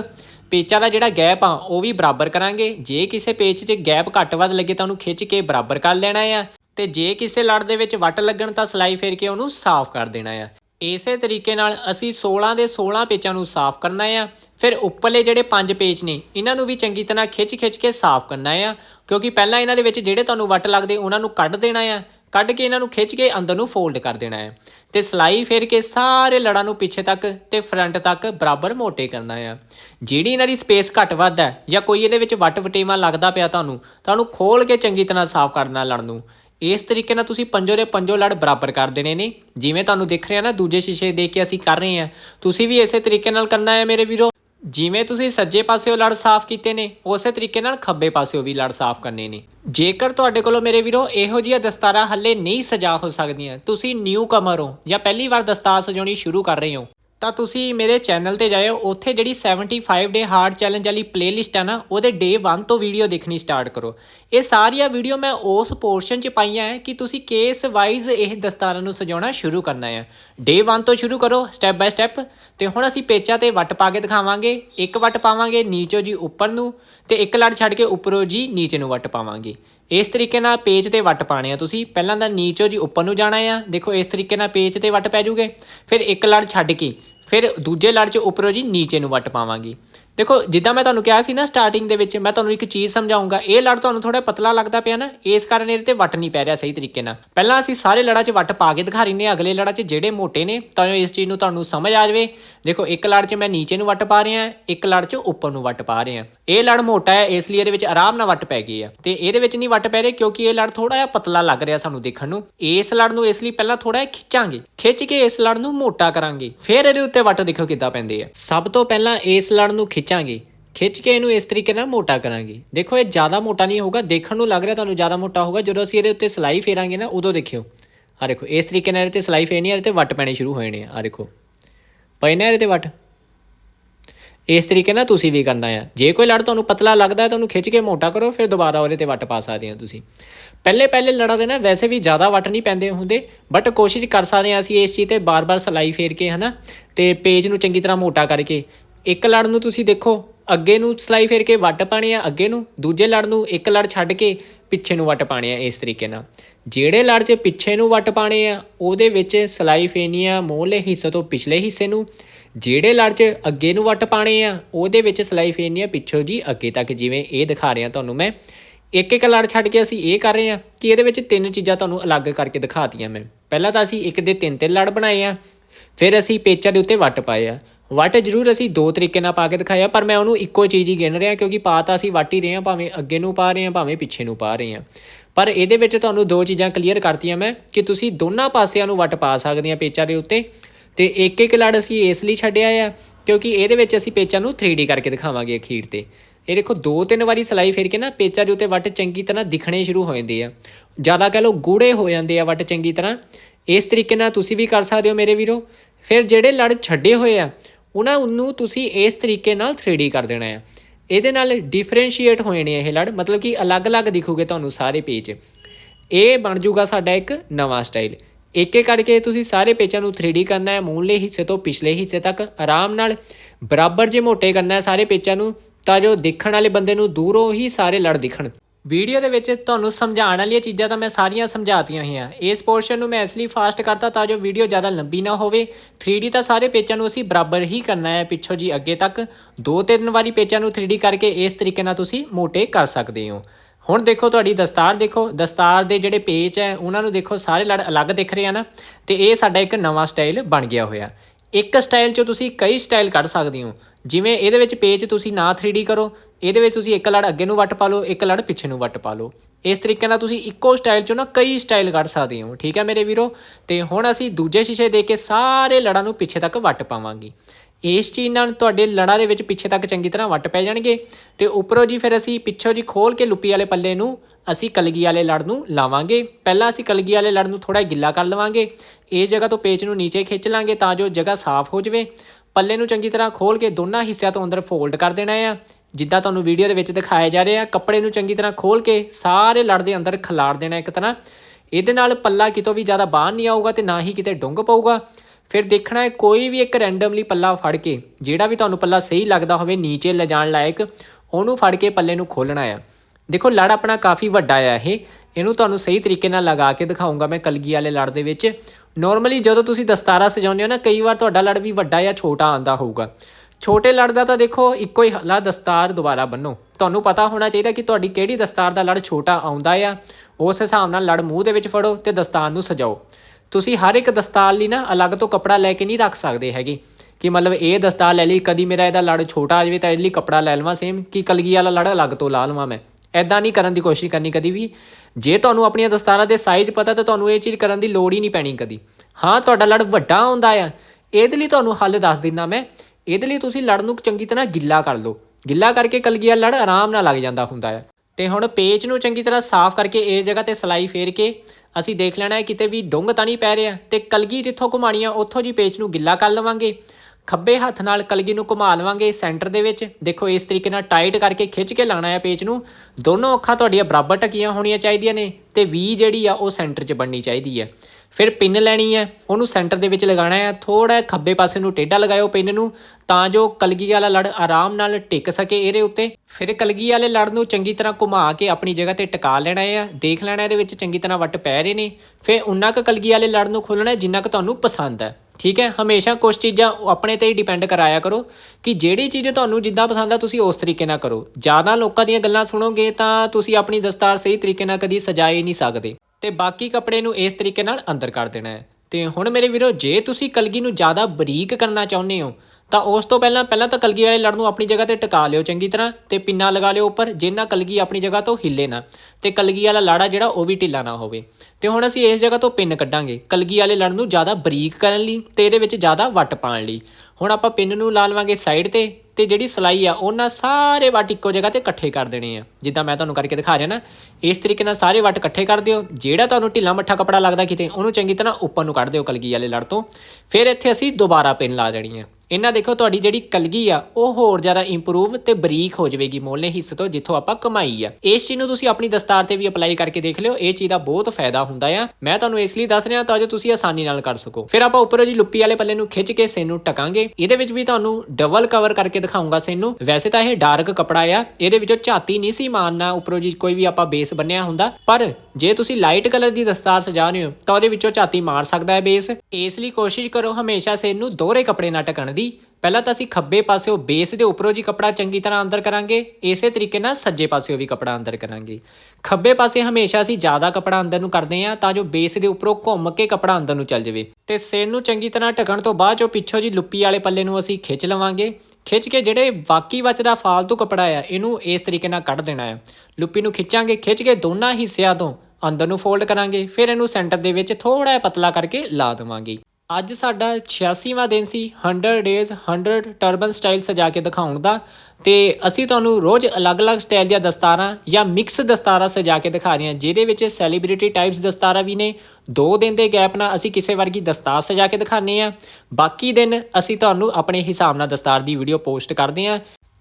ਪੇਚਾਂ ਦਾ ਜਿਹੜਾ ਗੈਪ ਆ, ਉਹ ਵੀ ਬਰਾਬਰ ਕਰਾਂਗੇ। ਜੇ ਕਿਸੇ ਪੇਚ 'ਚ ਗੈਪ ਘੱਟ ਵੱਧ ਲੱਗੇ ਤਾਂ ਉਹਨੂੰ ਖਿੱਚ ਕੇ ਬਰਾਬਰ ਕਰ ਲੈਣਾ ਆ। ਤੇ ਜੇ ਕਿਸੇ ਲੜ ਦੇ ਵਿੱਚ ਵੱਟ ਲੱਗਣ ਤਾਂ ਸਲਾਈ ਫੇਰ ਕੇ ਉਹਨੂੰ ਸਾਫ਼ ਕਰ ਦੇਣਾ ਆ। ਇਸੇ ਤਰੀਕੇ ਨਾਲ ਅਸੀਂ 16 ਦੇ 16 ਪੇਚਾਂ ਨੂੰ ਸਾਫ਼ ਕਰਨਾ ਆ। ਫਿਰ ਉੱਪਰਲੇ ਜਿਹੜੇ ਪੰਜ ਪੇਚ ਨੇ, ਇਹਨਾਂ ਨੂੰ ਵੀ ਚੰਗੀ ਤਰ੍ਹਾਂ ਖਿੱਚ-ਖਿੱਚ ਕੇ ਸਾਫ਼ ਕਰਨਾ ਆ। ਕਿਉਂਕਿ ਪਹਿਲਾਂ ਇਹਨਾਂ ਦੇ ਵਿੱਚ ਜਿਹੜੇ ਤੁਹਾਨੂੰ ਵੱਟ ਲੱਗਦੇ, ਉਹਨਾਂ ਨੂੰ ਕੱਢ ਦੇਣਾ ਆ। ਕੱਢ ਕੇ ਇਹਨਾਂ ਨੂੰ ਖਿੱਚ ਕੇ ਅੰਦਰ ਨੂੰ ਫੋਲਡ ਕਰ ਦੇਣਾ ਹੈ ਤੇ ਸਲਾਈ ਫੇਰ ਕੇ ਸਾਰੇ ਲੜਾਂ ਨੂੰ ਪਿੱਛੇ ਤੱਕ ਤੇ ਫਰੰਟ ਤੱਕ ਬਰਾਬਰ ਮੋਟੇ ਕਰਨਾ ਆ। ਜਿਹੜੀ ਇਹਨਾਂ ਦੀ ਸਪੇਸ ਘੱਟ ਵੱਧ ਹੈ ਜਾਂ ਕੋਈ ਇਹਦੇ ਵਿੱਚ ਵੱਟ ਵਟੇਵਾ ਲੱਗਦਾ ਪਿਆ ਤੁਹਾਨੂੰ ਤਾਂ ਉਹਨੂੰ ਖੋਲ ਕੇ ਚੰਗੀ ਤਰ੍ਹਾਂ ਸਾਫ਼ ਕਰਨਾ ਲੜ ਨੂੰ। ਇਸ ਤਰੀਕੇ ਨਾਲ ਤੁਸੀਂ ਪੰਜੋ ਦੇ ਪੰਜੋ ਲੜ ਬਰਾਬਰ ਕਰ ਦੇਣੇ ਨੇ। ਜਿਵੇਂ ਤੁਹਾਨੂੰ ਦਿਖ ਰਿਹਾ ਨਾ, ਦੂਜੇ ਸ਼ੀਸ਼ੇ ਦੇਖ ਕੇ ਅਸੀਂ ਕਰ ਰਹੇ ਹਾਂ। ਤੁਸੀਂ ਵੀ ਇਸੇ ਤਰੀਕੇ ਨਾਲ ਕਰਨਾ ਹੈ ਮੇਰੇ ਵੀਰੋ। ਜਿਵੇਂ ਤੁਸੀਂ ਸੱਜੇ ਪਾਸਿਓਂ ਲੜ ਸਾਫ਼ ਕੀਤੇ ਨੇ, ਉਸੇ ਤਰੀਕੇ ਨਾਲ ਖੱਬੇ ਪਾਸਿਓਂ ਵੀ ਲੜ ਸਾਫ਼ ਕਰਨੇ ਨੇ। ਜੇਕਰ ਤੁਹਾਡੇ ਕੋਲੋਂ ਮੇਰੇ ਵੀਰੋ ਇਹੋ ਜਿਹੀਆਂ ਦਸਤਾਰਾਂ ਹੱਲੇ ਨਹੀਂ ਸਜਾ ਹੋ ਸਕਦੀਆਂ, ਤੁਸੀਂ ਨਿਊ ਕਮਰ ਹੋ ਜਾਂ ਪਹਿਲੀ ਵਾਰ ਦਸਤਾਰ ਸਜਾਉਣੀ ਸ਼ੁਰੂ ਕਰ ਰਹੇ ਹੋ। ਤਾਂ ਤੁਸੀਂ ਮੇਰੇ ਚੈਨਲ ਤੇ ਜਾਇਓ, ਉੱਥੇ ਜਿਹੜੀ 75 ਡੇ ਹਾਰਡ ਚੈਲੰਜ ਵਾਲੀ ਪਲੇਲਿਸਟ ਆ ਨਾ, ਉਹਦੇ ਡੇ 1 ਤੋਂ ਵੀਡੀਓ ਦੇਖਣੀ ਸਟਾਰਟ ਕਰੋ। ਇਹ ਸਾਰੀਆਂ ਵੀਡੀਓ ਮੈਂ ਉਸ ਪੋਰਸ਼ਨ 'ਚ ਪਾਈਆਂ ਹੈ ਕਿ ਤੁਸੀਂ ਕੇਸ ਵਾਈਜ਼ ਇਹ ਦਸਤਾਰਾਂ ਨੂੰ ਸਜਾਉਣਾ ਸ਼ੁਰੂ ਕਰਨਾ ਹੈ ਡੇ 1 ਤੋਂ ਸ਼ੁਰੂ ਕਰੋ ਸਟੈਪ ਬਾਈ ਸਟੈਪ ਤੇ ਹੁਣ ਅਸੀਂ ਪੇਚਾਂ ਤੇ ਵੱਟ ਪਾ ਕੇ ਦਿਖਾਵਾਂਗੇ, ਇੱਕ ਵੱਟ ਪਾਵਾਂਗੇ ਨੀਚੋ ਜੀ ਉੱਪਰ ਨੂੰ, ਤੇ ਇੱਕ ਲੜ ਛੱਡ ਕੇ ਉੱਪਰੋਂ ਜੀ ਨੀਚੇ ਨੂੰ ਵੱਟ ਪਾਵਾਂਗੇ। ਇਸ ਤਰੀਕੇ ਨਾਲ ਪੇਜ ਤੇ ਵੱਟ ਪਾਣੇ ਆ ਤੁਸੀਂ। ਪਹਿਲਾਂ ਤਾਂ ਨੀਚੋਂ ਜੀ ਉੱਪਰ ਨੂੰ ਜਾਣਾ ਆ। ਦੇਖੋ, ਇਸ ਤਰੀਕੇ ਨਾਲ ਪੇਜ ਤੇ ਵੱਟ ਪੈ ਜੂਗੇ। ਫਿਰ ਇੱਕ ਲੜ ਛੱਡ ਕੇ, ਫਿਰ ਦੂਜੇ ਲੜ 'ਚ ਉੱਪਰੋਂ ਜੀ ਨੀਚੇ ਨੂੰ ਵੱਟ ਪਾਵਾਂਗੀ। ਦੇਖੋ, ਜਿੱਦਾਂ ਮੈਂ ਤੁਹਾਨੂੰ ਕਿਹਾ ਸੀ ਨਾ ਸਟਾਰਟਿੰਗ ਦੇ ਵਿੱਚ, ਮੈਂ ਤੁਹਾਨੂੰ ਇੱਕ ਚੀਜ਼ ਸਮਝਾਉਂਗਾ। ਇਹ ਲੜ ਤੁਹਾਨੂੰ ਥੋੜਾ ਪਤਲਾ ਲੱਗਦਾ ਪਿਆ ਨਾ, ਇਸ ਕਾਰਨ ਇਹਦੇ ਤੇ ਵੱਟ ਨਹੀਂ ਪੈ ਰਿਹਾ ਸਹੀ ਤਰੀਕੇ ਨਾਲ। ਪਹਿਲਾਂ ਅਸੀਂ ਸਾਰੇ ਲੜਾਂ 'ਚ ਵੱਟ ਪਾ ਕੇ ਦਿਖਾ ਰਹੇ ਨੇ, ਅਗਲੇ ਲੜਾਂ 'ਚ ਜਿਹੜੇ ਮੋਟੇ ਨੇ, ਤਾਂ ਜੋ ਇਸ ਚੀਜ਼ ਨੂੰ ਤੁਹਾਨੂੰ ਸਮਝ ਆ ਜਾਵੇ। ਦੇਖੋ, ਇੱਕ ਲੜ 'ਚ ਮੈਂ ਨੀਚੇ ਨੂੰ ਵੱਟ ਪਾ ਰਿਹਾ, ਇੱਕ ਲੜ 'ਚ ਉੱਪਰ ਨੂੰ ਵੱਟ ਪਾ ਰਿਹਾ। ਇਹ ਲੜ ਮੋਟਾ ਹੈ, ਇਸ ਲਈ ਇਹਦੇ ਵਿੱਚ ਆਰਾਮ ਨਾਲ ਵੱਟ ਪੈ ਗਈ ਹੈ ਤੇ ਇਹਦੇ ਵਿੱਚ ਨਹੀਂ ਵੱਟ ਪੈ ਰਹੇ, ਕਿਉਂਕਿ ਇਹ ਲੜ ਥੋੜਾ ਜਿਹਾ ਪਤਲਾ ਲੱਗ ਰਿਹਾ ਸਾਨੂੰ ਦੇਖਣ ਨੂੰ। ਇਸ ਲੜ ਨੂੰ ਇਸ ਲਈ ਪਹਿਲਾਂ ਥੋੜਾ ਜਿਹਾ ਖਿੱਚਾਂਗੇ। ਖਿੱਚ ਕੇ ਇਸ ਲੜ ਨੂੰ ਮੋਟਾ ਕਰਾਂਗੇ। ਫਿਰ ਇਹਦੇ ਉੱਤੇ ਵੱਟ ਦੇਖੋ ਕਿੱਦਾਂ ਪੈਂਦੀ ਹੈ ਸਭ ਤੋਂ ਪਹਿਲਾਂ ਇਸ ਲੜ ਨੂੰ ਖਿੱਚ ਖਿੱਚਾਂਗੇ। ਖਿੱਚ ਕੇ ਇਹਨੂੰ ਇਸ ਤਰੀਕੇ ਨਾਲ ਮੋਟਾ ਕਰਾਂਗੇ। ਦੇਖੋ, ਇਹ ਜ਼ਿਆਦਾ ਮੋਟਾ ਨਹੀਂ ਹੋਊਗਾ। ਦੇਖਣ ਨੂੰ ਲੱਗ ਰਿਹਾ, ਤੁਹਾਨੂੰ ਜ਼ਿਆਦਾ ਮੋਟਾ ਹੋਊਗਾ। ਜਦੋਂ ਅਸੀਂ ਇਹਦੇ ਉੱਤੇ ਸਲਾਈ ਫੇਰਾਂਗੇ ਨਾ, ਉਦੋਂ ਦੇਖਿਓ। ਆ ਦੇਖੋ, ਇਸ ਤਰੀਕੇ ਨਾਲ ਇਹਦੇ ਤੇ ਸਲਾਈ ਫੇਰਨੀ ਆ, ਇਹਦੇ ਤੇ ਵੱਟ ਪੈਣੇ ਸ਼ੁਰੂ ਹੋਏ ਨੇ ਆ। ਦੇਖੋ। ਪਏ ਨੇ ਇਹਦੇ ਤੇ ਵੱਟ। ਇਸ ਤਰੀਕੇ ਨਾਲ ਤੁਸੀਂ ਵੀ ਕਰਨਾ ਆ। ਜੇ ਕੋਈ ਲੜ ਤੁਹਾਨੂੰ ਪਤਲਾ ਲੱਗਦਾ ਹੈ ਤਾਂ ਖਿੱਚ ਕੇ ਮੋਟਾ ਕਰੋ, ਫਿਰ ਦੁਬਾਰਾ ਉਹਦੇ ਤੇ ਵੱਟ ਪਾ ਸਕਦੇ ਹੋ ਤੁਸੀਂ। ਪਹਿਲੇ ਪਹਿਲੇ ਲੜਾ ਦੇ ਨਾ ਵੈਸੇ ਵੀ ਜ਼ਿਆਦਾ ਵੱਟ ਨਹੀਂ ਪੈਂਦੇ ਹੁੰਦੇ ਬਟ ਕੋਸ਼ਿਸ਼ ਕਰ ਸਕਦੇ ਹਾਂ ਅਸੀਂ ਇਸ ਚੀਜ਼ ਤੇ ਬਾਰ-ਬਾਰ ਸਲਾਈ ਫੇਰ ਕੇ, ਹਨਾ? ਤੇ ਪੇਜ ਨੂੰ ਚੰਗੀ ਤਰ੍ਹਾਂ ਮੋਟਾ ਕਰਕੇ ਇੱਕ ਲੜ ਨੂੰ ਤੁਸੀਂ ਦੇਖੋ, ਅੱਗੇ ਨੂੰ ਸਲਾਈ ਫੇਰ ਕੇ ਵੱਟ ਪਾਣੇ ਆ, ਅੱਗੇ ਨੂੰ ਦੂਜੇ ਲੜ ਨੂੰ ਇੱਕ ਲੜ ਛੱਡ ਕੇ ਪਿੱਛੇ ਨੂੰ ਵੱਟ ਪਾਣੇ ਆ ਇਸ ਤਰੀਕੇ ਨਾਲ। ਜਿਹੜੇ ਲੜ 'ਚ ਪਿੱਛੇ ਨੂੰ ਵੱਟ ਪਾਣੇ ਆ, ਉਹਦੇ ਵਿੱਚ ਸਲਾਈ ਫੇਰਨੀ ਆ ਮੋਹਲੇ ਹਿੱਸੇ ਤੋਂ ਪਿਛਲੇ ਹਿੱਸੇ ਨੂੰ, ਜਿਹੜੇ ਲੜ 'ਚ ਅੱਗੇ ਨੂੰ ਵੱਟ ਪਾਣੇ ਆ, ਉਹਦੇ ਵਿੱਚ ਸਲਾਈ ਫੇਰਨੀ ਆ ਪਿੱਛੋਂ ਜੀ ਅੱਗੇ ਤੱਕ ਜਿਵੇਂ ਇਹ ਦਿਖਾ ਰਿਹਾ ਤੁਹਾਨੂੰ ਮੈਂ, ਇੱਕ ਇੱਕ ਲੜ ਛੱਡ ਕੇ ਅਸੀਂ ਇਹ ਕਰ ਰਹੇ ਆ ਕਿ ਇਹਦੇ ਵਿੱਚ ਤਿੰਨ ਚੀਜ਼ਾਂ ਤੁਹਾਨੂੰ ਅਲੱਗ ਕਰਕੇ ਦਿਖਾਤੀਆਂ ਮੈਂ। ਪਹਿਲਾਂ ਤਾਂ ਅਸੀਂ ਇੱਕ ਦੇ ਤਿੰਨ ਤਿੰਨ ਲੜ ਬਣਾਏ ਆ, ਫਿਰ ਅਸੀਂ ਪੇਚਾਂ ਦੇ ਉੱਤੇ ਵੱਟ ਪਾਏ ਆ। ਵੱਟ ਜ਼ਰੂਰ ਅਸੀਂ ਦੋ ਤਰੀਕੇ ਨਾਲ ਪਾ ਕੇ ਦਿਖਾਇਆ, ਪਰ ਮੈਂ ਉਹਨੂੰ ਇੱਕੋ ਚੀਜ਼ ਹੀ ਗਿਣ ਰਿਹਾ ਕਿਉਂਕਿ ਪਾ ਤਾਂ ਅਸੀਂ ਵੱਟ ਹੀ ਰਹੇ ਹਾਂ, ਭਾਵੇਂ ਅੱਗੇ ਨੂੰ ਪਾ ਰਹੇ ਹਾਂ, ਭਾਵੇਂ ਪਿੱਛੇ ਨੂੰ ਪਾ ਰਹੇ ਹਾਂ। ਪਰ ਇਹਦੇ ਵਿੱਚ ਤੁਹਾਨੂੰ ਦੋ ਚੀਜ਼ਾਂ ਕਲੀਅਰ ਕਰਤੀਆਂ ਮੈਂ ਕਿ ਤੁਸੀਂ ਦੋਨਾਂ ਪਾਸਿਆਂ ਨੂੰ ਵੱਟ ਪਾ ਸਕਦੇ ਆ ਪੇਚਾਂ ਦੇ ਉੱਤੇ ਤੇ ਇੱਕ ਇੱਕ ਲੜ ਅਸੀਂ ਇਸ ਲਈ ਛੱਡਿਆ ਆ ਕਿਉਂਕਿ ਇਹਦੇ ਵਿੱਚ ਅਸੀਂ ਪੇਚਾਂ ਨੂੰ 3D ਕਰਕੇ ਦਿਖਾਵਾਂਗੇ ਅਖੀਰ ਤੇ। ਇਹ ਦੇਖੋ, ਦੋ ਤਿੰਨ ਵਾਰੀ ਸਲਾਈ ਫੇਰ ਕੇ ਨਾ ਪੇਚਾਂ ਦੇ ਉੱਤੇ ਵੱਟ ਚੰਗੀ ਤਰ੍ਹਾਂ ਦਿਖਣੇ ਸ਼ੁਰੂ ਹੋ ਜਾਂਦੇ ਆ। ਜ਼ਿਆਦਾ ਕਹ ਲਓ ਗੂੜੇ ਹੋ ਜਾਂਦੇ ਆ ਵੱਟ ਚੰਗੀ ਤਰ੍ਹਾਂ। ਇਸ ਤਰੀਕੇ ਨਾਲ ਤੁਸੀਂ ਵੀ ਕਰ ਸਕਦੇ ਹੋ ਮੇਰੇ ਵੀਰੋ। ਫਿਰ ਜਿਹੜੇ ਲੜ ਛੱਡੇ ਹੋਏ ਆ ਉਹਨਾਂ ਨੂੰ ਤੁਸੀਂ ਇਸ ਤਰੀਕੇ ਨਾਲ 3D ਕਰ ਦੇਣਾ ਹੈ। ਇਹਦੇ ਨਾਲ ਡਿਫਰੈਂਸ਼ੀਏਟ ਹੋਏ ਨੇ ਇਹ ਲੜ, ਮਤਲਬ ਕਿ ਅਲੱਗ-ਅਲੱਗ ਦਿਖੂਗੇ ਤੁਹਾਨੂੰ ਸਾਰੇ ਪੇਜ ਇਹ ਬਣ ਜਾਊਗਾ ਸਾਡਾ ਇੱਕ ਨਵਾਂ ਸਟਾਈਲ ਇੱਕ ਇੱਕ ਕਰਕੇ ਤੁਸੀਂ ਸਾਰੇ ਪੇਚਾਂ ਨੂੰ 3D ਕਰਨਾ ਹੈ ਮੂਹਰਲੇ ਹਿੱਸੇ ਤੋਂ ਪਿਛਲੇ ਹਿੱਸੇ ਤੱਕ, ਆਰਾਮ ਨਾਲ, ਬਰਾਬਰ ਜੇ ਮੋਟੇ ਕਰਨਾ ਹੈ ਸਾਰੇ ਪੇਚਾਂ ਨੂੰ, ਤਾਂ ਜੋ ਦੇਖਣ ਵਾਲੇ ਬੰਦੇ ਨੂੰ ਦੂਰੋਂ ਹੀ ਸਾਰੇ ਲੜ ਦਿਖਣ। ਵੀਡੀਓ ਦੇ ਵਿੱਚ ਤੁਹਾਨੂੰ ਸਮਝਾਉਣ ਵਾਲੀਆਂ ਚੀਜ਼ਾਂ ਤਾਂ ਮੈਂ ਸਾਰੀਆਂ ਸਮਝਾਤੀਆਂ ਹੋਈਆਂ। ਇਸ ਪੋਰਸ਼ਨ ਨੂੰ ਮੈਂ ਇਸ ਲਈ ਫਾਸਟ ਕਰਤਾ ਤਾਂ ਜੋ ਵੀਡੀਓ ਜ਼ਿਆਦਾ ਲੰਬੀ ਨਾ ਹੋਵੇ। 3D ਤਾਂ ਸਾਰੇ ਪੇਚਾਂ ਨੂੰ ਅਸੀਂ ਬਰਾਬਰ ਹੀ ਕਰਨਾ ਹੈ ਪਿੱਛੋਂ ਜੀ ਅੱਗੇ ਤੱਕ। ਦੋ ਤਿੰਨ ਵਾਰੀ ਪੇਚਾਂ ਨੂੰ 3D ਕਰਕੇ ਇਸ ਤਰੀਕੇ ਨਾਲ ਤੁਸੀਂ ਮੋਟੇ ਕਰ ਸਕਦੇ ਹੋ। ਹੁਣ ਦੇਖੋ ਤੁਹਾਡੀ ਦਸਤਾਰ ਦੇਖੋ। ਦਸਤਾਰ ਦੇ ਜਿਹੜੇ ਪੇਚ ਹੈ, ਉਹਨਾਂ ਨੂੰ ਦੇਖੋ, ਸਾਰੇ ਲੜ ਅਲੱਗ ਦਿਖ ਰਹੇ ਆ ਨਾ ਤੇ ਇਹ ਸਾਡਾ ਇੱਕ ਨਵਾਂ ਸਟਾਈਲ ਬਣ ਗਿਆ ਹੋਇਆ। ਇੱਕ ਸਟਾਈਲ 'ਚੋਂ ਤੁਸੀਂ ਕਈ ਸਟਾਈਲ ਕੱਢ ਸਕਦੇ ਹੋ। ਜਿਵੇਂ ਇਹਦੇ ਵਿੱਚ ਪੇਜ ਤੁਸੀਂ ਨਾ 3D ਕਰੋ, ਇਹਦੇ ਵਿੱਚ ਤੁਸੀਂ ਇੱਕ ਲੜ ਅੱਗੇ ਨੂੰ ਵੱਟ ਪਾ ਲਓ, ਇੱਕ ਲੜ ਪਿੱਛੇ ਨੂੰ ਵੱਟ ਪਾ ਲਓ। ਇਸ ਤਰੀਕੇ ਨਾਲ ਤੁਸੀਂ ਇੱਕੋ ਸਟਾਈਲ 'ਚੋਂ ਨਾ ਕਈ ਸਟਾਈਲ ਕੱਢ ਸਕਦੇ ਹੋ। ਠੀਕ ਹੈ ਮੇਰੇ ਵੀਰੋ? ਤੇ ਹੁਣ ਅਸੀਂ ਦੂਜੇ ਸ਼ੀਸ਼ੇ ਦੇ ਕੇ ਸਾਰੇ ਲੜਾਂ ਨੂੰ ਪਿੱਛੇ ਤੱਕ ਵੱਟ ਪਾਵਾਂਗੇ। ਇਸ ਚੀਜ਼ ਨਾਲ ਤੁਹਾਡੇ ਲੜਾਂ ਦੇ ਵਿੱਚ ਪਿੱਛੇ ਤੱਕ ਚੰਗੀ ਤਰ੍ਹਾਂ ਵੱਟ ਪੈ ਜਾਣਗੇ। ਤੇ ਉੱਪਰੋਂ ਜੀ ਫਿਰ ਅਸੀਂ ਪਿੱਛੋਂ ਜੀ ਖੋਲ ਕੇ ਲੁੱਪੀ ਵਾਲੇ ਪੱਲੇ ਨੂੰ ਅਸੀਂ ਕਲਗੀ ਵਾਲੇ ਲੜ ਨੂੰ ਲਾਵਾਂਗੇ। ਪਹਿਲਾਂ ਅਸੀਂ ਕਲਗੀ ਵਾਲੇ ਲੜ ਨੂੰ ਥੋੜਾ ਗਿੱਲਾ ਕਰ ਲਵਾਂਗੇ। ਇਸ ਜਗ੍ਹਾ ਤੋਂ ਪੇਚ ਨੂੰ ਨੀਚੇ ਖਿੱਚ ਲਾਂਗੇ ਤਾਂ ਜੋ ਜਗ੍ਹਾ ਸਾਫ਼ ਹੋ ਜਾਵੇ। ਪੱਲੇ ਨੂੰ ਚੰਗੀ ਤਰ੍ਹਾਂ ਖੋਲ ਕੇ ਦੋਨਾਂ ਹਿੱਸਿਆਂ ਤੋਂ ਅੰਦਰ ਫੋਲਡ ਕਰ ਦੇਣਾ ਆ। ਜਿੱਦਾਂ ਤੁਹਾਨੂੰ ਵੀਡੀਓ ਦੇ ਵਿੱਚ ਦਿਖਾਇਆ ਜਾ ਰਿਹਾ, ਕੱਪੜੇ ਨੂੰ ਚੰਗੀ ਤਰ੍ਹਾਂ ਖੋਲ ਕੇ ਸਾਰੇ ਲੜ ਦੇ ਅੰਦਰ ਖਿਲਾਰ ਦੇਣਾ ਇੱਕ ਤਰ੍ਹਾਂ। ਇਹਦੇ ਨਾਲ ਪੱਲਾ ਕਿਤੋਂ ਵੀ ਜ਼ਿਆਦਾ ਬਾਹਰ ਨਹੀਂ ਆਊਗਾ ਤੇ ਨਾ ਹੀ ਕਿਤੇ ਡੁੰਗ ਪਊਗਾ। ਫਿਰ ਦੇਖਣਾ ਹੈ, ਕੋਈ ਵੀ ਇੱਕ ਰੈਂਡਮਲੀ ਪੱਲਾ ਫੜ ਕੇ, ਜਿਹੜਾ ਵੀ ਤੁਹਾਨੂੰ ਪੱਲਾ ਸਹੀ ਲੱਗਦਾ ਹੋਵੇ, ਨੀਚੇ ਲਿਜਾਣ ਲਾਇਕ, ਉਹਨੂੰ ਫੜ ਕੇ ਪੱਲੇ ਨੂੰ ਖੋਲਣਾ ਆ। ਦੇਖੋ, ਲੜ ਆਪਣਾ ਕਾਫੀ ਵੱਡਾ ਆ ਇਹ। ਇਹਨੂੰ ਤੁਹਾਨੂੰ ਸਹੀ ਤਰੀਕੇ ਨਾਲ ਲਗਾ ਕੇ ਦਿਖਾਉਂਗਾ ਮੈਂ ਕਲਗੀ ਵਾਲੇ ਲੜ ਦੇ ਵਿੱਚ। ਨਾਰਮਲੀ ਜਦੋਂ ਤੁਸੀਂ ਦਸਤਾਰਾ ਸਜਾਉਂਦੇ ਹੋ ਨਾ, ਕਈ ਵਾਰ ਤੁਹਾਡਾ ਲੜ ਵੀ ਵੱਡਾ ਜਾਂ ਛੋਟਾ ਆਂਦਾ ਹੋਊਗਾ। ਛੋਟੇ ਲੜ ਦਾ ਤਾਂ ਦੇਖੋ, ਇੱਕੋ ਹੀ ਹੱਲਾ, ਦਸਤਾਰ ਦੁਬਾਰਾ ਬੰਨੋ। ਤੁਹਾਨੂੰ ਪਤਾ ਹੋਣਾ ਚਾਹੀਦਾ ਕਿ ਤੁਹਾਡੀ ਕਿਹੜੀ ਦਸਤਾਰ ਦਾ ਲੜ ਛੋਟਾ ਆਉਂਦਾ ਆ। ਉਸ ਹਿਸਾਬ ਨਾਲ ਲੜ ਮੂੰਹ ਦੇ ਵਿੱਚ ਫੜੋ ਤੇ ਦਸਤਾਰ ਨੂੰ ਸਜਾਓ। ਤੁਸੀਂ ਹਰ ਇੱਕ ਦਸਤਾਰ ਲਈ ਨਾ ਅਲੱਗ ਤੋਂ ਕੱਪੜਾ ਲੈ ਕੇ ਨਹੀਂ ਰੱਖ ਸਕਦੇ ਹੈਗੇ। ਕਿ ਮਤਲਬ ਇਹ ਦਸਤਾਰ ਲੈ ਲਈ, ਕਦੀ ਮੇਰਾ ਇਹਦਾ ਲੜ ਛੋਟਾ ਆ ਜਾਵੇ ਤਾਂ ਇਹਦੇ ਲਈ ਕੱਪੜਾ ਲੈ ਲਵਾਂ ਸੇਮ ਕਿ ਕਲਗੀ ਵਾਲਾ ਲੜ ਅਲੱਗ ਤੋਂ ਲਾ ਲਵਾਂ ਮੈਂ। ਐਦਾਂ ਨਹੀਂ ਕਰਨ ਦੀ ਕੋਸ਼ਿਸ਼ ਕਰਨੀ ਕਦੀ ਵੀ। ਜੇ ਤੁਹਾਨੂੰ ਆਪਣੀਆਂ ਦਸਤਾਰਾਂ ਦੇ ਸਾਈਜ਼ ਪਤਾ ਤਾਂ ਤੁਹਾਨੂੰ ਇਹ ਚੀਜ਼ ਕਰਨ ਦੀ ਲੋੜ ਹੀ ਨਹੀਂ ਪੈਣੀ ਕਦੀ। ਹਾਂ, ਤੁਹਾਡਾ ਲੜ ਵੱਡਾ ਹੁੰਦਾ ਆ। ਇਹਦੇ ਲਈ ਤੁਹਾਨੂੰ ਹੱਲ ਦੱਸ ਦਿੰਦਾ ਮੈਂ। ਇਹਦੇ ਲਈ ਤੁਸੀਂ ਲੜ ਨੂੰ ਚੰਗੀ ਤਰ੍ਹਾਂ ਗਿੱਲਾ ਕਰ ਲਓ। ਗਿੱਲਾ ਕਰਕੇ ਕਲਗੀਆ ਲੜ ਆਰਾਮ ਨਾਲ ਲੱਗ ਜਾਂਦਾ ਹੁੰਦਾ ਹੈ ਤੇ ਹੁਣ ਪੇਚ ਨੂੰ ਚੰਗੀ ਤਰ੍ਹਾਂ ਸਾਫ਼ ਕਰਕੇ ਇਸ ਜਗ੍ਹਾ ਤੇ ਸਲਾਈ ਫੇਰ ਕੇ ਅਸੀਂ ਦੇਖ ਲੈਣਾ ਹੈ ਕਿਤੇ ਵੀ ਡੁੰਗ ਤਾਂ ਨਹੀਂ ਪੈ ਰਿਹਾ। ਤੇ ਕਲਗੀ ਜਿੱਥੋਂ ਘੁਮਾਣੀਆਂ ਉੱਥੋਂ ਜੀ ਪੇਚ ਨੂੰ ਗਿੱਲਾ ਕਰ ਲਵਾਂਗੇ। ਖੱਬੇ ਹੱਥ ਨਾਲ ਕਲਗੀ ਨੂੰ ਘੁਮਾ ਲਵਾਂਗੇ ਸੈਂਟਰ ਦੇ ਵਿੱਚ। ਦੇਖੋ, ਇਸ ਤਰੀਕੇ ਨਾਲ ਟਾਈਟ ਕਰਕੇ ਖਿੱਚ ਕੇ ਲਾਣਾ ਹੈ ਪੇਚ ਨੂੰ। ਦੋਨੋਂ ਅੱਖਾਂ ਤੁਹਾਡੀਆਂ ਬਰਾਬਰ ਟਕੀਆਂ ਹੋਣੀਆਂ ਚਾਹੀਦੀਆਂ ਨੇ ਤੇ ਵੀ ਜਿਹੜੀ ਆ ਉਹ ਸੈਂਟਰ 'ਚ ਬਣਨੀ ਚਾਹੀਦੀ ਹੈ। ਫਿਰ ਪਿੰਨ ਲੈਣੀ ਹੈ, ਉਹਨੂੰ ਸੈਂਟਰ ਦੇ ਵਿੱਚ ਲਗਾਉਣਾ ਹੈ। ਥੋੜਾ ਖੱਬੇ ਪਾਸੇ ਨੂੰ ਟੇਢਾ ਲਗਾਇਓ ਪਿੰਨ ਨੂੰ, ਤਾਂ ਜੋ ਕਲਗੀ ਵਾਲਾ ਲੜ ਆਰਾਮ ਨਾਲ ਟਿਕ ਸਕੇ ਇਹਦੇ ਉੱਤੇ। ਫਿਰ ਕਲਗੀ ਵਾਲੇ ਲੜ ਨੂੰ ਚੰਗੀ ਤਰ੍ਹਾਂ ਘੁਮਾ ਕੇ ਆਪਣੀ ਜਗ੍ਹਾ ਤੇ ਟਿਕਾ ਲੈਣਾ ਹੈ। ਦੇਖ ਲੈਣਾ ਇਹਦੇ ਵਿੱਚ ਚੰਗੀ ਤਰ੍ਹਾਂ ਵੱਟ ਪੈ ਰਹੇ ਨੇ। ਫਿਰ ਉਨਾ ਕੁ ਕਲਗੀ ਵਾਲੇ ਲੜ ਨੂੰ ਖੋਲਣਾ ਜਿੰਨਾ ਕੁ ਤੁਹਾਨੂੰ ਪਸੰਦ ਹੈ। ਠੀਕ ਹੈ? ਹਮੇਸ਼ਾ ਕੁਝ ਚੀਜ਼ਾਂ ਆਪਣੇ ਤੇ ਹੀ ਡਿਪੈਂਡ ਕਰਾਇਆ ਕਰੋ ਕਿ ਜਿਹੜੀ ਚੀਜ਼ ਤੁਹਾਨੂੰ ਜਿੱਦਾਂ ਪਸੰਦ ਆ, ਤੁਸੀਂ ਉਸ ਤਰੀਕੇ ਨਾਲ ਕਰੋ। ਜ਼ਿਆਦਾ ਲੋਕਾਂ ਦੀਆਂ ਗੱਲਾਂ ਸੁਣੋਗੇ ਤਾਂ ਤੁਸੀਂ ਆਪਣੀ ਦਸਤਾਰ ਸਹੀ ਤਰੀਕੇ ਨਾਲ ਕਦੀ ਸਜਾ ਹੀ ਨਹੀਂ ਸਕਦੇ। ਤੇ ਬਾਕੀ ਕੱਪੜੇ ਨੂੰ ਇਸ ਤਰੀਕੇ ਨਾਲ ਅੰਦਰ ਕਰ ਦੇਣਾ ਹੈ। ਤੇ ਹੁਣ ਮੇਰੇ ਵੀਰੋ, ਜੇ ਤੁਸੀਂ ਕਲਗੀ ਨੂੰ ਜ਼ਿਆਦਾ ਬਰੀਕ ਕਰਨਾ ਚਾਹੁੰਦੇ ਹੋ ਤਾਂ ਉਸ ਤੋਂ ਪਹਿਲਾਂ ਪਹਿਲਾਂ ਤਾਂ ਕਲਗੀ ਵਾਲੇ ਲੜ ਨੂੰ ਆਪਣੀ ਜਗ੍ਹਾ ਤੇ ਟਿਕਾ ਲਿਓ ਚੰਗੀ ਤਰ੍ਹਾਂ ਤੇ ਪਿੰਨਾ ਲਗਾ ਲਿਓ ਉੱਪਰ ਜਿੰਨਾ ਕਲਗੀ ਆਪਣੀ ਜਗ੍ਹਾ ਤੋਂ ਹਿੱਲੇ ਨਾ। ਤੇ ਕਲਗੀ ਵਾਲਾ ਲਾੜਾ ਜਿਹੜਾ ਉਹ ਵੀ ਢਿੱਲਾ ਨਾ ਹੋਵੇ। ਤੇ ਹੁਣ ਅਸੀਂ ਇਸ ਜਗ੍ਹਾ ਤੋਂ ਪਿੰਨ ਕੱਢਾਂਗੇ। ਕਲਗੀ ਵਾਲੇ ਲੜ ਨੂੰ ਜ਼ਿਆਦਾ ਬਰੀਕ ਕਰਨ ਲਈ ਤੇ ਇਹਦੇ ਵਿੱਚ ਜ਼ਿਆਦਾ ਵੱਟ ਪਾਉਣ ਲਈ। ਹੁਣ ਆਪਾਂ ਪਿੰਨ ਨੂੰ ਲਾ ਲਵਾਂਗੇ ਸਾਈਡ ਤੇ ਤੇ ਜਿਹੜੀ ਸਲਾਈ ਆ, ਉਹਨਾਂ ਸਾਰੇ ਵੱਟ ਇੱਕੋ ਜਗ੍ਹਾ ਤੇ ਇਕੱਠੇ ਕਰ ਦੇਣੇ ਆ। ਜਿੱਦਾਂ ਮੈਂ ਤੁਹਾਨੂੰ ਕਰਕੇ ਦਿਖਾ ਰਿਹਾ ਨਾ, ਇਸ ਤਰੀਕੇ ਨਾਲ ਸਾਰੇ ਵੱਟ ਇਕੱਠੇ ਕਰ ਦਿਓ। ਜਿਹੜਾ ਤੁਹਾਨੂੰ ਢਿੱਲਾ ਮੱਠਾ ਕਪੜਾ ਲੱਗਦਾ ਕਿਤੇ, ਉਹਨੂੰ ਚੰਗੀ ਤਰ੍ਹਾਂ ਉੱਪਰ ਨੂੰ ਕੱਢ ਦਿਓ ਕਲਗੀ ਵਾਲੇ ਲੜ ਤੋਂ। ਫਿਰ ਇੱਥੇ ਅਸੀਂ ਦੁਬਾਰਾ ਪਿੰਨ ਲਾ ਦੇਣੀ ਹੈ ਇਹਨਾਂ ਦੇਖੋ, ਤੁਹਾਡੀ ਜਿਹੜੀ ਕਲਗੀ ਆ, ਉਹ ਹੋਰ ਜ਼ਿਆਦਾ ਇੰਪਰੂਵ ਤੇ ਬਰੀਕ ਹੋ ਜਾਵੇਗੀ ਮੋਲੇ ਹਿੱਸੇ ਤੋਂ, ਜਿੱਥੋਂ ਆਪਾਂ ਕਮਾਈ ਆ। ਇਸ ਚੀਜ਼ ਨੂੰ ਤੁਸੀਂ ਆਪਣੀ ਦਸਤਾਰ ਤੇ ਵੀ ਅਪਲਾਈ ਕਰਕੇ ਦੇਖ ਲਿਓ, ਇਹ ਚੀਜ਼ ਦਾ ਬਹੁਤ ਫਾਇਦਾ ਹੁੰਦਾ ਆ। ਮੈਂ ਤੁਹਾਨੂੰ ਇਸ ਲਈ ਦੱਸ ਰਿਹਾ ਤਾਂ ਜੋ ਤੁਸੀਂ ਆਸਾਨੀ ਨਾਲ ਕਰ ਸਕੋ। ਫਿਰ ਆਪਾਂ ਉੱਪਰੋਂ ਜੀ ਲੁੱਪੀ ਵਾਲੇ ਪੱਲੇ ਨੂੰ ਖਿੱਚ ਕੇ ਸੇਨ ਨੂੰ ਟਕਾਂਗੇ। ਇਹਦੇ ਵਿੱਚ ਵੀ ਤੁਹਾਨੂੰ ਡਬਲ ਕਵਰ ਕਰਕੇ ਦਿਖਾਉਂਗਾ ਸੇਨ ਨੂੰ। ਵੈਸੇ ਤਾਂ ਇਹ ਡਾਰਕ ਕਪੜਾ ਆ, ਇਹਦੇ ਵਿੱਚੋਂ ਝਾਤੀ ਨਹੀਂ ਸੀ ਮਾਰਨਾ, ਉੱਪਰੋਂ ਜੀ ਕੋਈ ਵੀ ਆਪਾਂ ਬੇਸ ਬੰਨਿਆ ਹੁੰਦਾ, ਪਰ ਜੇ ਤੁਸੀਂ ਲਾਈਟ ਕਲਰ ਦੀ ਦਸਤਾਰ ਸਜਾ ਰਹੇ ਹੋ, ਤਾਂ ਉਹਦੇ ਵਿੱਚੋਂ ਝਾਤੀ ਮਾਰ ਸਕਦਾ ਹੈ ਬੇਸ। ਇਸ ਲਈ ਕੋਸ਼ਿਸ਼ ਕਰੋ ਹਮੇਸ਼ਾ ਸਿਰ ਨੂੰ ਦੋਹਰੇ ਕੱਪੜੇ ਨਾਲ ਟਕਣ ਦੀ। ਪਹਿਲਾਂ ਤਾਂ ਅਸੀਂ ਖੱਬੇ ਪਾਸਿਓ ਬੇਸ ਦੇ ਉੱਪਰੋਂ ਜੀ ਕਪੜਾ ਚੰਗੀ ਤਰ੍ਹਾਂ ਅੰਦਰ ਕਰਾਂਗੇ। ਇਸੇ ਤਰੀਕੇ ਨਾਲ ਸੱਜੇ ਪਾਸਿਓ ਵੀ ਕਪੜਾ ਅੰਦਰ ਕਰਾਂਗੇ। ਖੱਬੇ ਪਾਸੇ ਹਮੇਸ਼ਾ ਅਸੀਂ ਜ਼ਿਆਦਾ ਕਪੜਾ ਅੰਦਰ ਨੂੰ ਕਰਦੇ ਹਾਂ, ਤਾਂ ਜੋ ਬੇਸ ਦੇ ਉੱਪਰੋਂ ਘੁੰਮ ਕੇ ਕਪੜਾ ਅੰਦਰ ਨੂੰ ਚੱਲ ਜਾਵੇ। ਤੇ ਸਿਰ ਨੂੰ ਚੰਗੀ ਤਰ੍ਹਾਂ ਢਕਣ ਤੋਂ ਬਾਅਦ ਜੋ ਪਿੱਛੋਂ ਜੀ ਲੁੱਪੀ ਵਾਲੇ ਪੱਲੇ ਨੂੰ ਅਸੀਂ ਖਿੱਚ ਲਵਾਂਗੇ। ਖਿੱਚ ਕੇ ਜਿਹੜੇ ਬਾਕੀ ਬਚਦਾ ਫਾਲਤੂ ਕਪੜਾ ਆ, ਇਹਨੂੰ ਇਸ ਤਰੀਕੇ ਨਾਲ ਕੱਢ ਦੇਣਾ ਹੈ ਲੁੱਪੀ ਨੂੰ ਖਿੱਚਾਂਗੇ, ਖਿੱਚ ਕੇ ਦੋਨਾਂ ਹਿੱਸਿਆਂ ਤੋਂ ਅੰਦਰ ਨੂੰ ਫੋਲਡ ਕਰਾਂਗੇ, ਫਿਰ ਇਹਨੂੰ ਸੈਂਟਰ ਦੇ ਵਿੱਚ ਥੋੜਾ ਜਿਹਾ ਪਤਲਾ ਕਰਕੇ ਲਾ ਦੇਵਾਂਗੇ। ਅੱਜ ਸਾਡਾ 86ਵਾਂ ਦਿਨ ਸੀ 100 ਡੇਜ਼ 100 ਟਰਬਨ ਸਟਾਈਲ ਸਜਾ ਕੇ ਦਿਖਾਉਣ ਦਾ, ਤੇ ਅਸੀਂ ਤੁਹਾਨੂੰ ਰੋਜ਼ ਅਲੱਗ-ਅਲੱਗ ਸਟਾਈਲ ਦੀਆਂ ਦਸਤਾਰਾਂ ਜਾਂ ਮਿਕਸ ਦਸਤਾਰਾਂ ਸਜਾ ਕੇ ਦਿਖਾ ਰਹੇ ਹਾਂ, ਜਿਹਦੇ ਵਿੱਚ ਸੈਲੀਬ੍ਰਿਟੀ ਟਾਈਪਸ ਦਸਤਾਰਾਂ ਵੀ ਨੇ। ਦੋ ਦਿਨ ਦੇ ਗੈਪ ਨਾਲ ਅਸੀਂ ਕਿਸੇ ਵਰਗੀ ਦਸਤਾਰ ਸਜਾ ਕੇ ਦਿਖਾਣੇ ਆ ਬਾਕੀ ਦਿਨ ਅਸੀਂ ਤੁਹਾਨੂੰ ਆਪਣੇ ਹਿਸਾਬ ਨਾਲ ਦਸਤਾਰ ਦੀ ਵੀਡੀਓ ਪੋਸਟ ਕਰਦੇ ਆ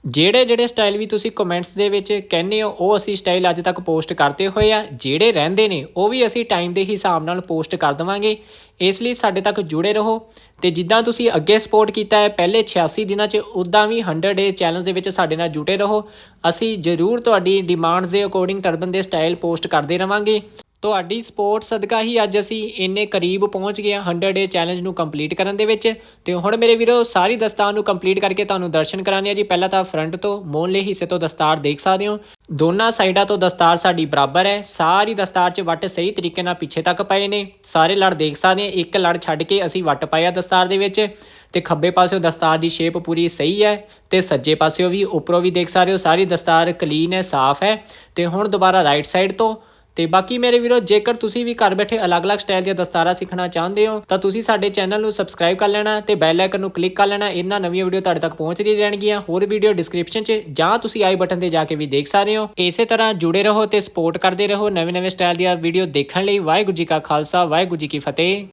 ਜਿਹੜੇ ਜਿਹੜੇ ਸਟਾਈਲ ਵੀ ਤੁਸੀਂ ਕਮੈਂਟਸ ਦੇ ਵਿੱਚ ਕਹਿੰਦੇ ਹੋ, ਉਹ ਅਸੀਂ ਸਟਾਈਲ ਅੱਜ ਤੱਕ ਪੋਸਟ ਕਰਦੇ ਹੋਏ ਆ। ਜਿਹੜੇ ਰਹਿੰਦੇ ਨੇ, ਉਹ ਵੀ ਅਸੀਂ ਟਾਈਮ ਦੇ ਹਿਸਾਬ ਨਾਲ ਪੋਸਟ ਕਰ ਦਵਾਂਗੇ। ਇਸ ਲਈ ਸਾਡੇ ਤੱਕ ਜੁੜੇ ਰਹੋ। ਤੇ ਜਿੱਦਾਂ ਤੁਸੀਂ ਅੱਗੇ ਸਪੋਰਟ ਕੀਤਾ ਹੈ, ਪਹਿਲੇ 86 ਦਿਨਾਂ 'ਚ ਉਦਾਂ ਵੀ 100 ਡੇ ਚੈਲੰਜ ਦੇ ਵਿੱਚ ਸਾਡੇ ਨਾਲ ਜੁੜੇ ਰਹੋ। ਅਸੀਂ ਜ਼ਰੂਰ ਤੁਹਾਡੀ ਡਿਮਾਂਡਸ ਦੇ ਅਕੋਰਡਿੰਗ ਟਰਬਨ ਦੇ ਸਟਾਈਲ ਪੋਸਟ ਕਰਦੇ ਰਵਾਂਗੇ। ਤੁਹਾਡੀ ਸਪੋਰਟ ਸਦਕਾ ਹੀ ਅੱਜ ਅਸੀਂ ਇੰਨੇ ਕਰੀਬ ਪਹੁੰਚ ਗਏ ਹਾਂ 100 ਡੇ ਚੈਲੰਜ ਨੂੰ ਕੰਪਲੀਟ ਕਰਨ ਦੇ ਵਿੱਚ। ਤੇ ਹੁਣ ਮੇਰੇ ਵੀਰੋ, ਸਾਰੀ ਦਸਤਾਰ ਨੂੰ ਕੰਪਲੀਟ ਕਰਕੇ ਤੁਹਾਨੂੰ ਦਰਸ਼ਨ ਕਰਾਣੇ ਆ ਜੀ। ਪਹਿਲਾਂ ਤਾਂ ਫਰੰਟ ਤੋਂ ਮੋਹਨਲੇ ਹਿੱਸੇ ਤੋਂ ਦਸਤਾਰ ਦੇਖ ਸਕਦੇ ਹੋ। ਦੋਨਾਂ ਸਾਈਡਾਂ ਤੋਂ ਦਸਤਾਰ ਸਾਡੀ ਬਰਾਬਰ ਹੈ। ਸਾਰੀ ਦਸਤਾਰ 'ਚ ਵੱਟ ਸਹੀ ਤਰੀਕੇ ਨਾਲ ਪਿੱਛੇ ਤੱਕ ਪਏ ਨੇ। ਸਾਰੇ ਲੜ ਦੇਖ ਸਕਦੇ ਆ ਇੱਕ ਲੜ ਛੱਡ ਕੇ ਅਸੀਂ ਵੱਟ ਪਾਇਆ ਦਸਤਾਰ ਦੇ ਵਿੱਚ। ਤੇ ਖੱਬੇ ਪਾਸਿਓ ਦਸਤਾਰ ਦੀ ਸ਼ੇਪ ਪੂਰੀ ਸਹੀ ਹੈ। ਤੇ ਸੱਜੇ ਪਾਸਿਓ ਵੀ, ਉੱਪਰੋਂ ਵੀ ਦੇਖ ਸਕਦੇ ਹੋ। ਸਾਰੀ ਦਸਤਾਰ ਕਲੀਨ ਹੈ, ਸਾਫ਼ ਹੈ। ਤੇ ਹੁਣ ਦੁਬਾਰਾ ਰਾਈਟ ਸਾਈਡ ਤੋਂ ਤੇ ਬਾਕੀ ਮੇਰੇ ਵੀਰੋ, ਜੇਕਰ ਤੁਸੀਂ ਵੀ ਘਰ ਬੈਠੇ ਅਲੱਗ-ਅਲੱਗ ਸਟਾਈਲ ਦੀਆਂ ਦਸਤਾਰਾਂ ਸਿੱਖਣਾ ਚਾਹੁੰਦੇ ਹੋ, ਤਾਂ ਤੁਸੀਂ ਸਾਡੇ ਚੈਨਲ ਨੂੰ ਸਬਸਕ੍ਰਾਈਬ ਕਰ ਲੈਣਾ ਤੇ ਬੈਲ ਆਈਕਨ ਨੂੰ ਕਲਿੱਕ ਕਰ ਲੈਣਾ। ਇਹਨਾਂ ਨਵੀਆਂ ਵੀਡੀਓ ਤੁਹਾਡੇ ਤੱਕ ਪਹੁੰਚਦੀ ਰਹਿਣਗੀਆਂ ਹੋਰ ਵੀਡੀਓ ਡਿਸਕ੍ਰਿਪਸ਼ਨ 'ਚ ਜਾਂ ਤੁਸੀਂ ਆਈ ਬਟਨ ਤੇ ਜਾ ਕੇ ਵੀ ਦੇਖ ਸਕਦੇ ਹੋ। ਇਸੇ ਤਰ੍ਹਾਂ ਜੁੜੇ ਰਹੋ ਤੇ ਸਪੋਰਟ ਕਰਦੇ ਰਹੋ ਨਵੇਂ-ਨਵੇਂ ਸਟਾਈਲ ਦੀਆਂ ਵੀਡੀਓ ਦੇਖਣ ਲਈ। ਵਾਹਿਗੁਰੂ ਜੀ ਕਾ ਖਾਲਸਾ, ਵਾਹਿਗੁਰੂ ਜੀ ਕੀ ਫਤਿਹ।